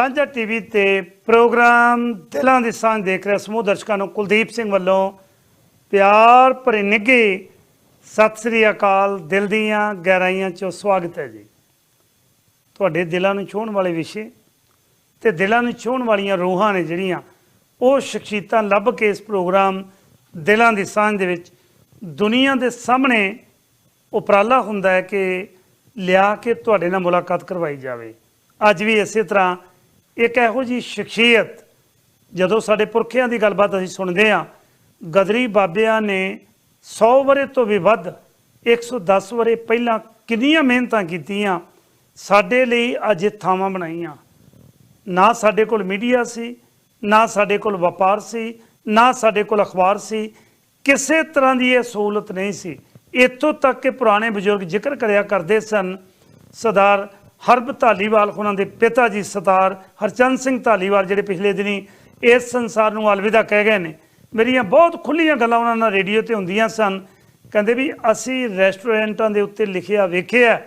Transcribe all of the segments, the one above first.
ਸਾਂਝਾ ਟੀਵੀ ਤੇ ਪ੍ਰੋਗਰਾਮ ਦਿਲਾਂ ਦੀ ਸਾਂਝ ਦੇਖ ਰਹੇ ਸਮੂਹ ਦਰਸ਼ਕਾਂ ਨੂੰ ਕੁਲਦੀਪ ਸਿੰਘ ਵੱਲੋਂ ਪਿਆਰ ਭਰੇ ਨਿੱਘੇ ਸਤਿ ਸ੍ਰੀ ਅਕਾਲ, ਦਿਲ ਦੀਆਂ ਗਹਿਰਾਈਆਂ 'ਚੋਂ ਸਵਾਗਤ ਹੈ ਜੀ। ਤੁਹਾਡੇ ਦਿਲਾਂ ਨੂੰ ਛੂਹਣ ਵਾਲੇ ਵਿਸ਼ੇ ਤੇ ਦਿਲਾਂ ਨੂੰ ਛੂਹਣ ਵਾਲੀਆਂ ਰੂਹਾਂ ਨੇ ਜਿਹੜੀਆਂ ਉਹ ਸ਼ਖਸੀਅਤਾਂ ਲੱਭ ਕੇ ਇਸ ਪ੍ਰੋਗਰਾਮ ਦਿਲਾਂ ਦੀ ਸਾਂਝ ਦੇ ਵਿੱਚ ਦੁਨੀਆ ਦੇ ਸਾਹਮਣੇ ਉਪਰਾਲਾ ਹੁੰਦਾ ਹੈ ਕਿ ਲਿਆ ਕੇ ਤੁਹਾਡੇ ਨਾਲ ਮੁਲਾਕਾਤ ਕਰਵਾਈ ਜਾਵੇ। ਅੱਜ ਵੀ ਇਸੇ ਤਰ੍ਹਾਂ ਇੱਕ ਇਹੋ ਜੀ ਸ਼ਖਸੀਅਤ, ਜਦੋਂ ਸਾਡੇ ਪੁਰਖਿਆਂ ਦੀ ਗੱਲਬਾਤ ਅਸੀਂ ਸੁਣਦੇ ਹਾਂ, ਗਦਰੀ ਬਾਬਿਆਂ ਨੇ 100 ਵਰੇ ਤੋਂ ਵੀ ਵੱਧ 110 ਵਰੇ ਪਹਿਲਾਂ ਕਿੰਨੀਆਂ ਮਿਹਨਤਾਂ ਕੀਤੀਆਂ, ਸਾਡੇ ਲਈ ਅੱਜ ਥਾਵਾਂ ਬਣਾਈਆਂ। ਨਾ ਸਾਡੇ ਕੋਲ ਮੀਡੀਆ ਸੀ, ਨਾ ਸਾਡੇ ਕੋਲ ਵਪਾਰ ਸੀ, ਨਾ ਸਾਡੇ ਕੋਲ ਅਖਬਾਰ ਸੀ, ਕਿਸੇ ਤਰ੍ਹਾਂ ਦੀ ਇਹ ਸਹੂਲਤ ਨਹੀਂ ਸੀ। ਇੱਥੋਂ ਤੱਕ ਕਿ ਪੁਰਾਣੇ ਬਜ਼ੁਰਗ ਜ਼ਿਕਰ ਕਰਿਆ ਕਰਦੇ ਸਨ, ਸਰਦਾਰ ਹਰਬ ਧਾਲੀਵਾਲ, ਉਹਨਾਂ ਦੇ ਪਿਤਾ ਜੀ ਸਤਾਰ ਹਰਚੰਦ ਸਿੰਘ ਧਾਲੀਵਾਲ, ਜਿਹੜੇ ਪਿਛਲੇ ਦਿਨੀ ਇਸ ਸੰਸਾਰ ਨੂੰ ਅਲਵਿਦਾ ਕਹਿ ਗਏ ਨੇ। ਮੇਰੀਆਂ ਬਹੁਤ ਖੁੱਲੀਆਂ ਗੱਲਾਂ ਉਹਨਾਂ ਨਾਲ ਰੇਡੀਓ ਤੇ ਹੁੰਦੀਆਂ ਸਨ। ਕਹਿੰਦੇ ਵੀ ਅਸੀਂ ਰੈਸਟੋਰੈਂਟਾਂ ਦੇ ਉੱਤੇ ਲਿਖਿਆ, ਵੇਖਿਆ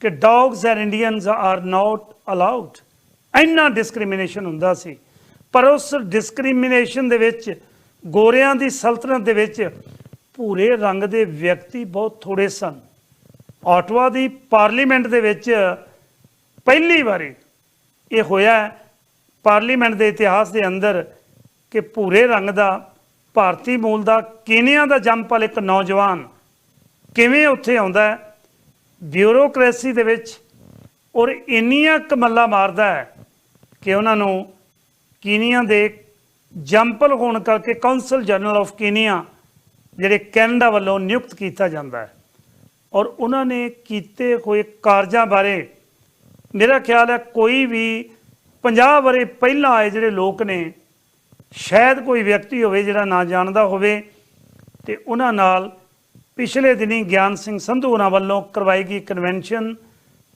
ਕਿ dogs and Indians are not allowed ਇੰਨਾ ਡਿਸਕ੍ਰਿਮੀਨੇਸ਼ਨ ਹੁੰਦਾ ਸੀ। ਪਰ ਉਸ ਡਿਸਕ੍ਰਿਮੀਨੇਸ਼ਨ ਦੇ ਵਿੱਚ, ਗੋਰਿਆਂ ਦੀ ਸਲਤਨਤ ਦੇ ਵਿੱਚ ਭੂਰੇ ਰੰਗ ਦੇ ਵਿਅਕਤੀ ਬਹੁਤ ਥੋੜੇ ਸਨ। ਆਟਵਾ ਦੀ ਪਾਰਲੀਮੈਂਟ ਦੇ ਵਿੱਚ ਪਹਿਲੀ ਵਾਰੀ ਇਹ ਹੋਇਆ ਪਾਰਲੀਮੈਂਟ ਦੇ ਇਤਿਹਾਸ ਦੇ ਅੰਦਰ ਕਿ ਭੂਰੇ ਰੰਗ ਦਾ, ਭਾਰਤੀ ਮੂਲ ਦਾ, ਕੀਨੀਆ ਦਾ ਜੰਮਪਲ ਇੱਕ ਨੌਜਵਾਨ ਕਿਵੇਂ ਉੱਥੇ ਆਉਂਦਾ ਹੈ, ਬਿਊਰੋਕ੍ਰੇਸੀ ਦੇ ਵਿੱਚ ਔਰ ਇੰਨੀਆਂ ਕਮੱਲਾ ਮਾਰਦਾ ਹੈ ਕਿ ਉਹਨਾਂ ਨੂੰ ਕੀਨੀਆ ਦੇ ਜੰਪਲ ਹੋਣ ਕਰਕੇ ਕਾਉਂਸਲ ਜਨਰਲ ਆਫ ਕੀਨੀਆ ਜਿਹੜੇ ਕੈਨੇਡਾ ਵੱਲੋਂ ਨਿਯੁਕਤ ਕੀਤਾ ਜਾਂਦਾ ਹੈ ਔਰ ਉਹਨਾਂ ਨੇ ਕੀਤੇ ਹੋਏ ਕਾਰਜਾਂ ਬਾਰੇ ਮੇਰਾ ਖਿਆਲ ਹੈ ਕੋਈ ਵੀ 50 ਵਰੇ ਪਹਿਲਾਂ ਆਏ ਜਿਹੜੇ ਲੋਕ ਨੇ, ਸ਼ਾਇਦ ਕੋਈ ਵਿਅਕਤੀ ਹੋਵੇ ਜਿਹੜਾ ਨਾ ਜਾਣਦਾ ਹੋਵੇ ਤੇ ਉਹਨਾਂ ਨਾਲ ਪਿਛਲੇ ਦਿਨੀ ਗਿਆਨ ਸਿੰਘ ਸੰਧੂ ਉਹਨਾਂ ਵੱਲੋਂ ਕਰਵਾਈ ਗਈ ਕਨਵੈਨਸ਼ਨ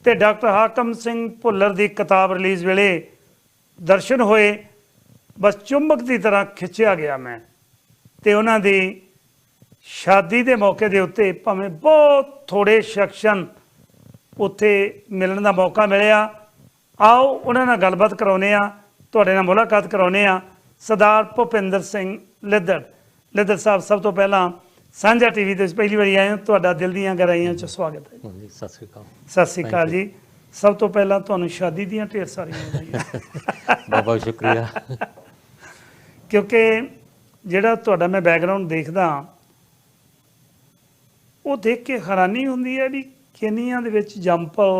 ਤੇ ਡਾਕਟਰ ਹਾਕਮ ਸਿੰਘ ਭੁੱਲਰ ਦੀ ਕਿਤਾਬ ਰਿਲੀਜ਼ ਵੇਲੇ ਦਰਸ਼ਨ ਹੋਏ। ਬਸ ਚੁੰਬਕ ਦੀ ਤਰ੍ਹਾਂ ਖਿੱਚਿਆ ਗਿਆ ਮੈਂ ਤੇ ਉਹਨਾਂ ਦੀ ਸ਼ਾਦੀ ਦੇ ਮੌਕੇ ਦੇ ਉੱਤੇ ਭਾਵੇਂ ਬਹੁਤ ਥੋੜੇ ਸ਼ਖਸਨ ਉੱਥੇ ਮਿਲਣ ਦਾ ਮੌਕਾ ਮਿਲਿਆ। ਆਓ ਉਹਨਾਂ ਨਾਲ ਗੱਲਬਾਤ ਕਰਾਉਨੇ ਆ ਤੁਹਾਡੇ ਨਾਲ ਮੁਲਾਕਾਤ ਕਰਾਉਨੇ ਆ ਸਰਦਾਰ ਭੁਪਿੰਦਰ ਸਿੰਘ ਲਿੱਦੜ ਲਿੱਦੜ ਸਾਹਿਬ ਸਭ ਤੋਂ ਪਹਿਲਾਂ ਸਾਂਝਾ ਟੀਵੀ ਤੇ ਪਹਿਲੀ ਵਾਰੀ ਆਏ ਹੋ ਤੁਹਾਡਾ ਦਿਲ ਦੀਆਂ ਗਹਿਰਾਈਆਂ 'ਚ ਸਵਾਗਤ ਹੈ। ਹਾਂਜੀ ਸਤਿ ਸ੍ਰੀ ਅਕਾਲ। ਸਤਿ ਸ੍ਰੀ ਅਕਾਲ ਜੀ। ਸਭ ਤੋਂ ਪਹਿਲਾਂ ਤੁਹਾਨੂੰ ਸ਼ਾਦੀ ਦੀਆਂ ਢੇਰ ਸਾਰੀਆਂ ਵਧਾਈਆਂ। ਬਹੁਤ ਬਹੁਤ ਸ਼ੁਕਰੀਆ। ਕਿਉਂਕਿ ਜਿਹੜਾ ਤੁਹਾਡਾ ਮੈਂ ਬੈਕਗ੍ਰਾਉਂਡ ਦੇਖਦਾ ਉਹ ਦੇਖ ਕੇ ਹੈਰਾਨੀ ਹੁੰਦੀ ਹੈ ਵੀ ਕੇਨੀਆ ਦੇ ਵਿੱਚ ਜੰਪਲ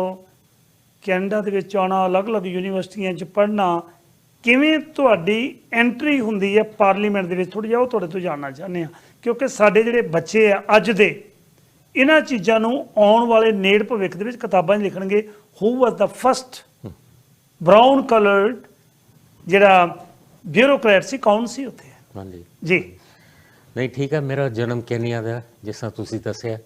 ਕੈਨੇਡਾ ਦੇ ਵਿੱਚ ਆਉਣਾ ਅਲੱਗ-ਅਲੱਗ ਯੂਨੀਵਰਸਿਟੀਆਂ 'ਚ ਪੜ੍ਹਨਾ ਕਿਵੇਂ ਤੁਹਾਡੀ ਐਂਟਰੀ ਹੁੰਦੀ ਹੈ ਪਾਰਲੀਮੈਂਟ ਦੇ ਵਿੱਚ? ਥੋੜੀ ਜਿਹਾ ਉਹ ਤੁਹਾਡੇ ਤੋਂ ਜਾਣਨਾ ਚਾਹੁੰਦੇ ਆ ਕਿਉਂਕਿ ਸਾਡੇ ਜਿਹੜੇ ਬੱਚੇ ਆ ਅੱਜ ਦੇ ਇਹਨਾਂ ਚੀਜ਼ਾਂ ਨੂੰ ਆਉਣ ਵਾਲੇ ਨੇੜ ਭਵਿੱਖ ਦੇ ਵਿੱਚ ਕਿਤਾਬਾਂ 'ਚ ਲਿਖਣਗੇ who was the first brown coloured ਜਿਹੜਾ ਬਿਊਰੋਕਰੇਟ ਸੀ ਕੌਣ ਸੀ ਉੱਥੇ? ਹਾਂਜੀ। ਜੀ। ਨਹੀਂ ਠੀਕ ਹੈ ਮੇਰਾ ਜਨਮ ਕੈਨੀਆ ਦਾ ਜਿਸ ਤਰ੍ਹਾਂ ਤੁਸੀਂ ਦੱਸਿਆ।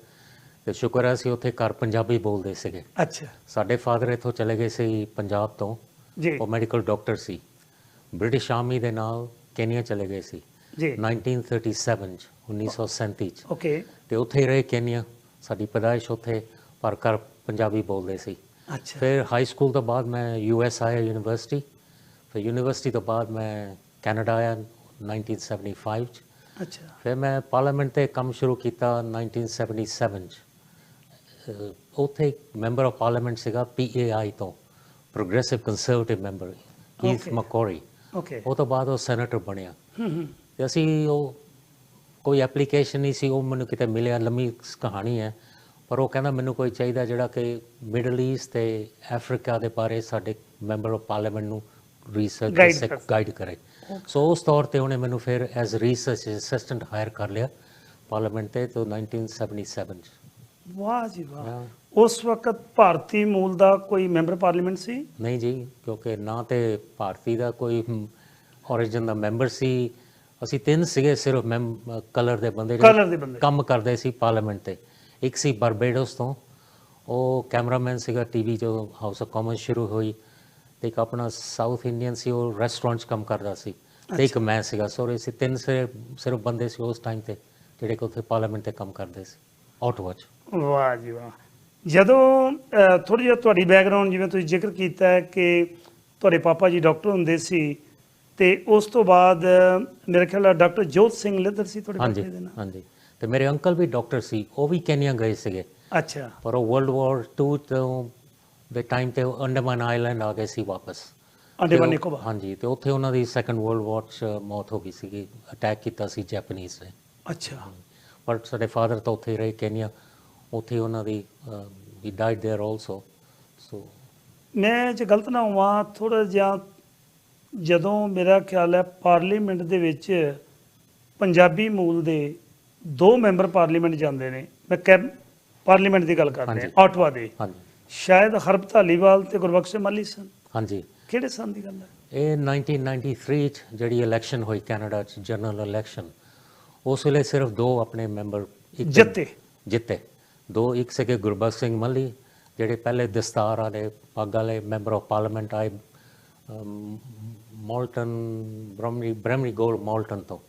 ਤੇ ਸ਼ੁਕਰ ਹੈ ਅਸੀਂ ਉੱਥੇ ਘਰ ਪੰਜਾਬੀ ਬੋਲਦੇ ਸੀਗੇ। ਅੱਛਾ। ਸਾਡੇ ਫਾਦਰ ਇੱਥੋਂ ਚਲੇ ਗਏ ਸੀ ਪੰਜਾਬ ਤੋਂ। ਜੀ। ਉਹ ਮੈਡੀਕਲ ਡਾਕਟਰ ਸੀ। ਬ੍ਰਿਟਿਸ਼ ਆਰਮੀ ਦੇ ਨਾਲ ਕੈਨੀਆ ਚਲੇ ਗਏ ਸੀ। ਜੀ। 1937 ਚ 1937 ਚ। ਓਕੇ। ਤੇ ਉੱਥੇ ਹੀ ਰਹੇ ਕੈਨੀਆ। ਸਾਡੀ ਪੈਦਾਇਸ਼ ਉੱਥੇ ਪਰ ਘਰ ਪੰਜਾਬੀ ਬੋਲਦੇ ਸੀ। ਅੱਛਾ। ਫਿਰ ਹਾਈ ਸਕੂਲ ਤੋਂ ਬਾਅਦ ਮੈਂ ਯੂਐਸ ਆਇਆ ਯੂਨੀਵਰਸਿਟੀ ਫਿਰ ਯੂਨੀਵਰਸਿਟੀ ਤੋਂ ਬਾਅਦ ਮੈਂ ਕੈਨੇਡਾ ਆਇਆ 1975 ਚ। ਅੱਛਾ। ਫਿਰ ਮੈਂ ਪਾਰਲੀਮੈਂਟ ਤੇ ਕੰਮ ਸ਼ੁਰੂ ਕੀਤਾ 1977 ਚ। ਉੱਥੇ ਮੈਂਬਰ ਆਫ ਪਾਰਲੀਮੈਂਟ ਸੀਗਾ ਪੀਏਆਈ ਤੋਂ ਪ੍ਰੋਗਰੈਸਿਵ ਕੰਜ਼ਰਵੇਟਿਵ ਮੈਂਬਰ ਕੀਥ. ਮਕੋਰੀ ਓਕੇ ਉਹ ਤੋਂ ਬਾਅਦ ਉਹ ਸੈਨੇਟਰ ਬਣਿਆ। ਹੂੰ ਹੂੰ। ਤੇ ਅਸੀਂ ਉਹ ਕੋਈ ਐਪਲੀਕੇਸ਼ਨ ਨਹੀਂ ਸੀ ਉਹ ਮੈਨੂੰ ਕਿਤੇ ਮਿਲਿਆ ਲੰਮੀ ਕਹਾਣੀ ਹੈ ਪਰ ਉਹ ਕਹਿੰਦਾ ਮੈਨੂੰ ਕੋਈ ਚਾਹੀਦਾ ਜਿਹੜਾ ਕਿ ਮਿਡਲ ਈਸਟ ਤੇ ਅਫਰੀਕਾ ਦੇ ਬਾਰੇ ਸਾਡੇ ਮੈਂਬਰ ਆਫ ਪਾਰਲੀਮੈਂਟ ਨੂੰ ਰਿਸਰਚ ਗਾਈਡ ਕਰੇ ਸੋ ਉਸ ਤੌਰ ਤੇ ਉਹਨੇ ਮੈਨੂੰ ਫਿਰ ਐਜ਼ ਰਿਸਰਚ ਅਸਿਸਟੈਂਟ ਹਾਇਰ ਕਰ ਲਿਆ ਪਾਰਲੀਮੈਂਟ ਤੇ ਤੋਂ 1977 ਚ। ਵਾਹ ਜੀ ਵਾਹ। ਉਸ ਵਕਤ ਭਾਰਤੀ ਮੂਲ ਦਾ ਕੋਈ ਮੈਂਬਰ ਪਾਰਲੀਮੈਂਟ ਸੀ? ਨਹੀਂ ਜੀ ਕਿਉਂਕਿ ਨਾ ਤੇ ਭਾਰਤੀ ਦਾ ਕੋਈ origin ਦਾ ਮੈਂਬਰ ਸੀ। ਅਸੀਂ ਤਿੰਨ ਸੀਗੇ ਸਿਰਫ ਕਲਰ ਦੇ ਬੰਦੇ ਜਿਹੜੇ ਕਲਰ ਦੇ ਬੰਦੇ। ਕੰਮ ਕਰਦੇ ਸੀ ਪਾਰਲੀਮੈਂਟ ਤੇ। ਇੱਕ ਸੀ ਬਾਰਬੇਡੋਸ ਤੋਂ। ਉਹ ਕੈਮਰਾਮੈਨ ਸੀਗਾ ਟੀਵੀ ਜੋ ਹਾਊਸ ਆਫ ਕਾਮਨ ਸ਼ੁਰੂ ਹੋਈ ਤੇ ਇੱਕ ਆਪਣਾ ਸਾਊਥ ਇੰਡੀਅਨ ਸੀ ਉਹ ਰੈਸਟੋਰੈਂਟ 'ਚ ਕੰਮ ਕਰਦਾ ਸੀ। ਤੇ ਇੱਕ ਮੈਂ ਸੀਗਾ ਸੋ ਅਸੀਂ ਤਿੰਨ ਸਿਰਫ ਸਿਰਫ ਬੰਦੇ ਸੀ ਉਸ ਟਾਈਮ ਤੇ ਜਿਹੜੇ ਕਿ ਉੱਥੇ ਪਾਰਲੀਮੈਂਟ ਤੇ ਕੰਮ ਕਰਦੇ ਸੀ ਆਟੋਵਾ 'ਚ ਵਾਹ ਜੀ ਵਾਹ। ਜਦੋਂ ਥੋੜੀ ਜਿਹੀ ਤੁਹਾਡੀ ਬੈਕਗ੍ਰਾਉਂਡ ਜਿਵੇਂ ਤੁਸੀਂ ਜ਼ਿਕਰ ਕੀਤਾ ਹੈ ਕਿ ਤੁਹਾਡੇ ਪਾਪਾ ਜੀ ਡਾਕਟਰ ਹੁੰਦੇ ਸੀ ਤੇ ਉਸ ਤੋਂ ਬਾਅਦ ਮੇਰੇ ਖਿਆਲ ਨਾਲ ਡਾਕਟਰ ਜੋਤ ਸਿੰਘ ਲਿੱਧਰ ਸੀ ਤੁਹਾਡੇ ਪਾਪੇ ਦੇ ਨਾਲ? ਹਾਂਜੀ। ਤੇ ਮੇਰੇ ਅੰਕਲ ਵੀ ਡਾਕਟਰ ਸੀ ਉਹ ਵੀ ਕੈਨੀਆ ਗਏ ਸੀਗੇ। ਅੱਛਾ। ਪਰ ਉਹ ਵਰਲਡ ਵਾਰ 2 ਤੋਂ ਦੇ ਟਾਈਮ ਤੇ ਅੰਡੇਮਾਨ ਆਈਲੈਂਡ ਆ ਗਏ ਸੀ ਵਾਪਸ। ਅੰਡੇਮਾਨ ਨਿਕੋਬਾਰ ਹਾਂਜੀ ਤੇ ਉੱਥੇ ਉਹਨਾਂ ਦੀ ਸੈਕੰਡ ਵਰਲਡ ਵਾਰ 'ਚ ਮੌਤ ਹੋ ਗਈ ਸੀਗੀ ਅਟੈਕ ਕੀਤਾ ਸੀ ਜੈਪਨੀਜ਼ ਨੇ। ਅੱਛਾ। ਪਰ ਸਾਡੇ ਫਾਦਰ ਤਾਂ ਉੱਥੇ ਰਹੇ ਕੈਨੀਆ ਉੱਥੇ ਹੀ ਉਹਨਾਂ ਦੀ ਵੀ ਡਾਈਡ देयर ਆਲਸੋ ਸੋ ਮੈਂ ਜੇ ਗਲਤ ਨਾ ਹੋਵਾਂ ਥੋੜਾ ਜਿਹਾ ਜਦੋਂ ਮੇਰਾ ਖਿਆਲ ਹੈ ਪਾਰਲੀਮੈਂਟ ਦੇ ਵਿੱਚ ਪੰਜਾਬੀ ਮੂਲ ਦੇ ਦੋ ਮੈਂਬਰ ਪਾਰਲੀਮੈਂਟ ਜਾਂਦੇ ਨੇ ਮੈਂ ਕੈਬ ਪਾਰਲੀਮੈਂਟ ਦੀ ਗੱਲ ਕਰ ਰਿਹਾ ਹਾਂਜੀ। ਆਟਵਾ ਦੇ ਹਾਂਜੀ ਸ਼ਾਇਦ ਹਰਬ ਧਾਲੀਵਾਲ ਤੇ ਗੁਰਬਖਸ਼ ਸਿੰਘ ਮਾਲੀ ਸਨ ਹਾਂਜੀ ਕਿਹੜੇ ਸਾਲ ਦੀ ਗੱਲ ਹੈ ਇਹ 1993 ਚ ਜਿਹੜੀ ਇਲੈਕਸ਼ਨ ਹੋਈ ਕੈਨੇਡਾ ਚ ਜਨਰਲ ਇਲੈਕਸ਼ਨ ਉਸ ਵੇਲੇ ਸਿਰਫ ਦੋ ਆਪਣੇ ਮੈਂਬਰ ਇੱਕ- ਜਿੱਤੇ ਜਿੱਤੇ ਦੋ ਇੱਕ ਸੀਗੇ ਗੁਰਬਖਸ਼ ਸਿੰਘ ਮੱਲੀ ਜਿਹੜੇ ਪਹਿਲੇ ਦਸਤਾਰ ਵਾਲੇ ਪੱਗ ਵਾਲੇ ਮੈਂਬਰ ਆਫ ਪਾਰਲੀਮੈਂਟ ਆਏ Malton Bramalea Bramalea Gore Malton ਤੋਂ।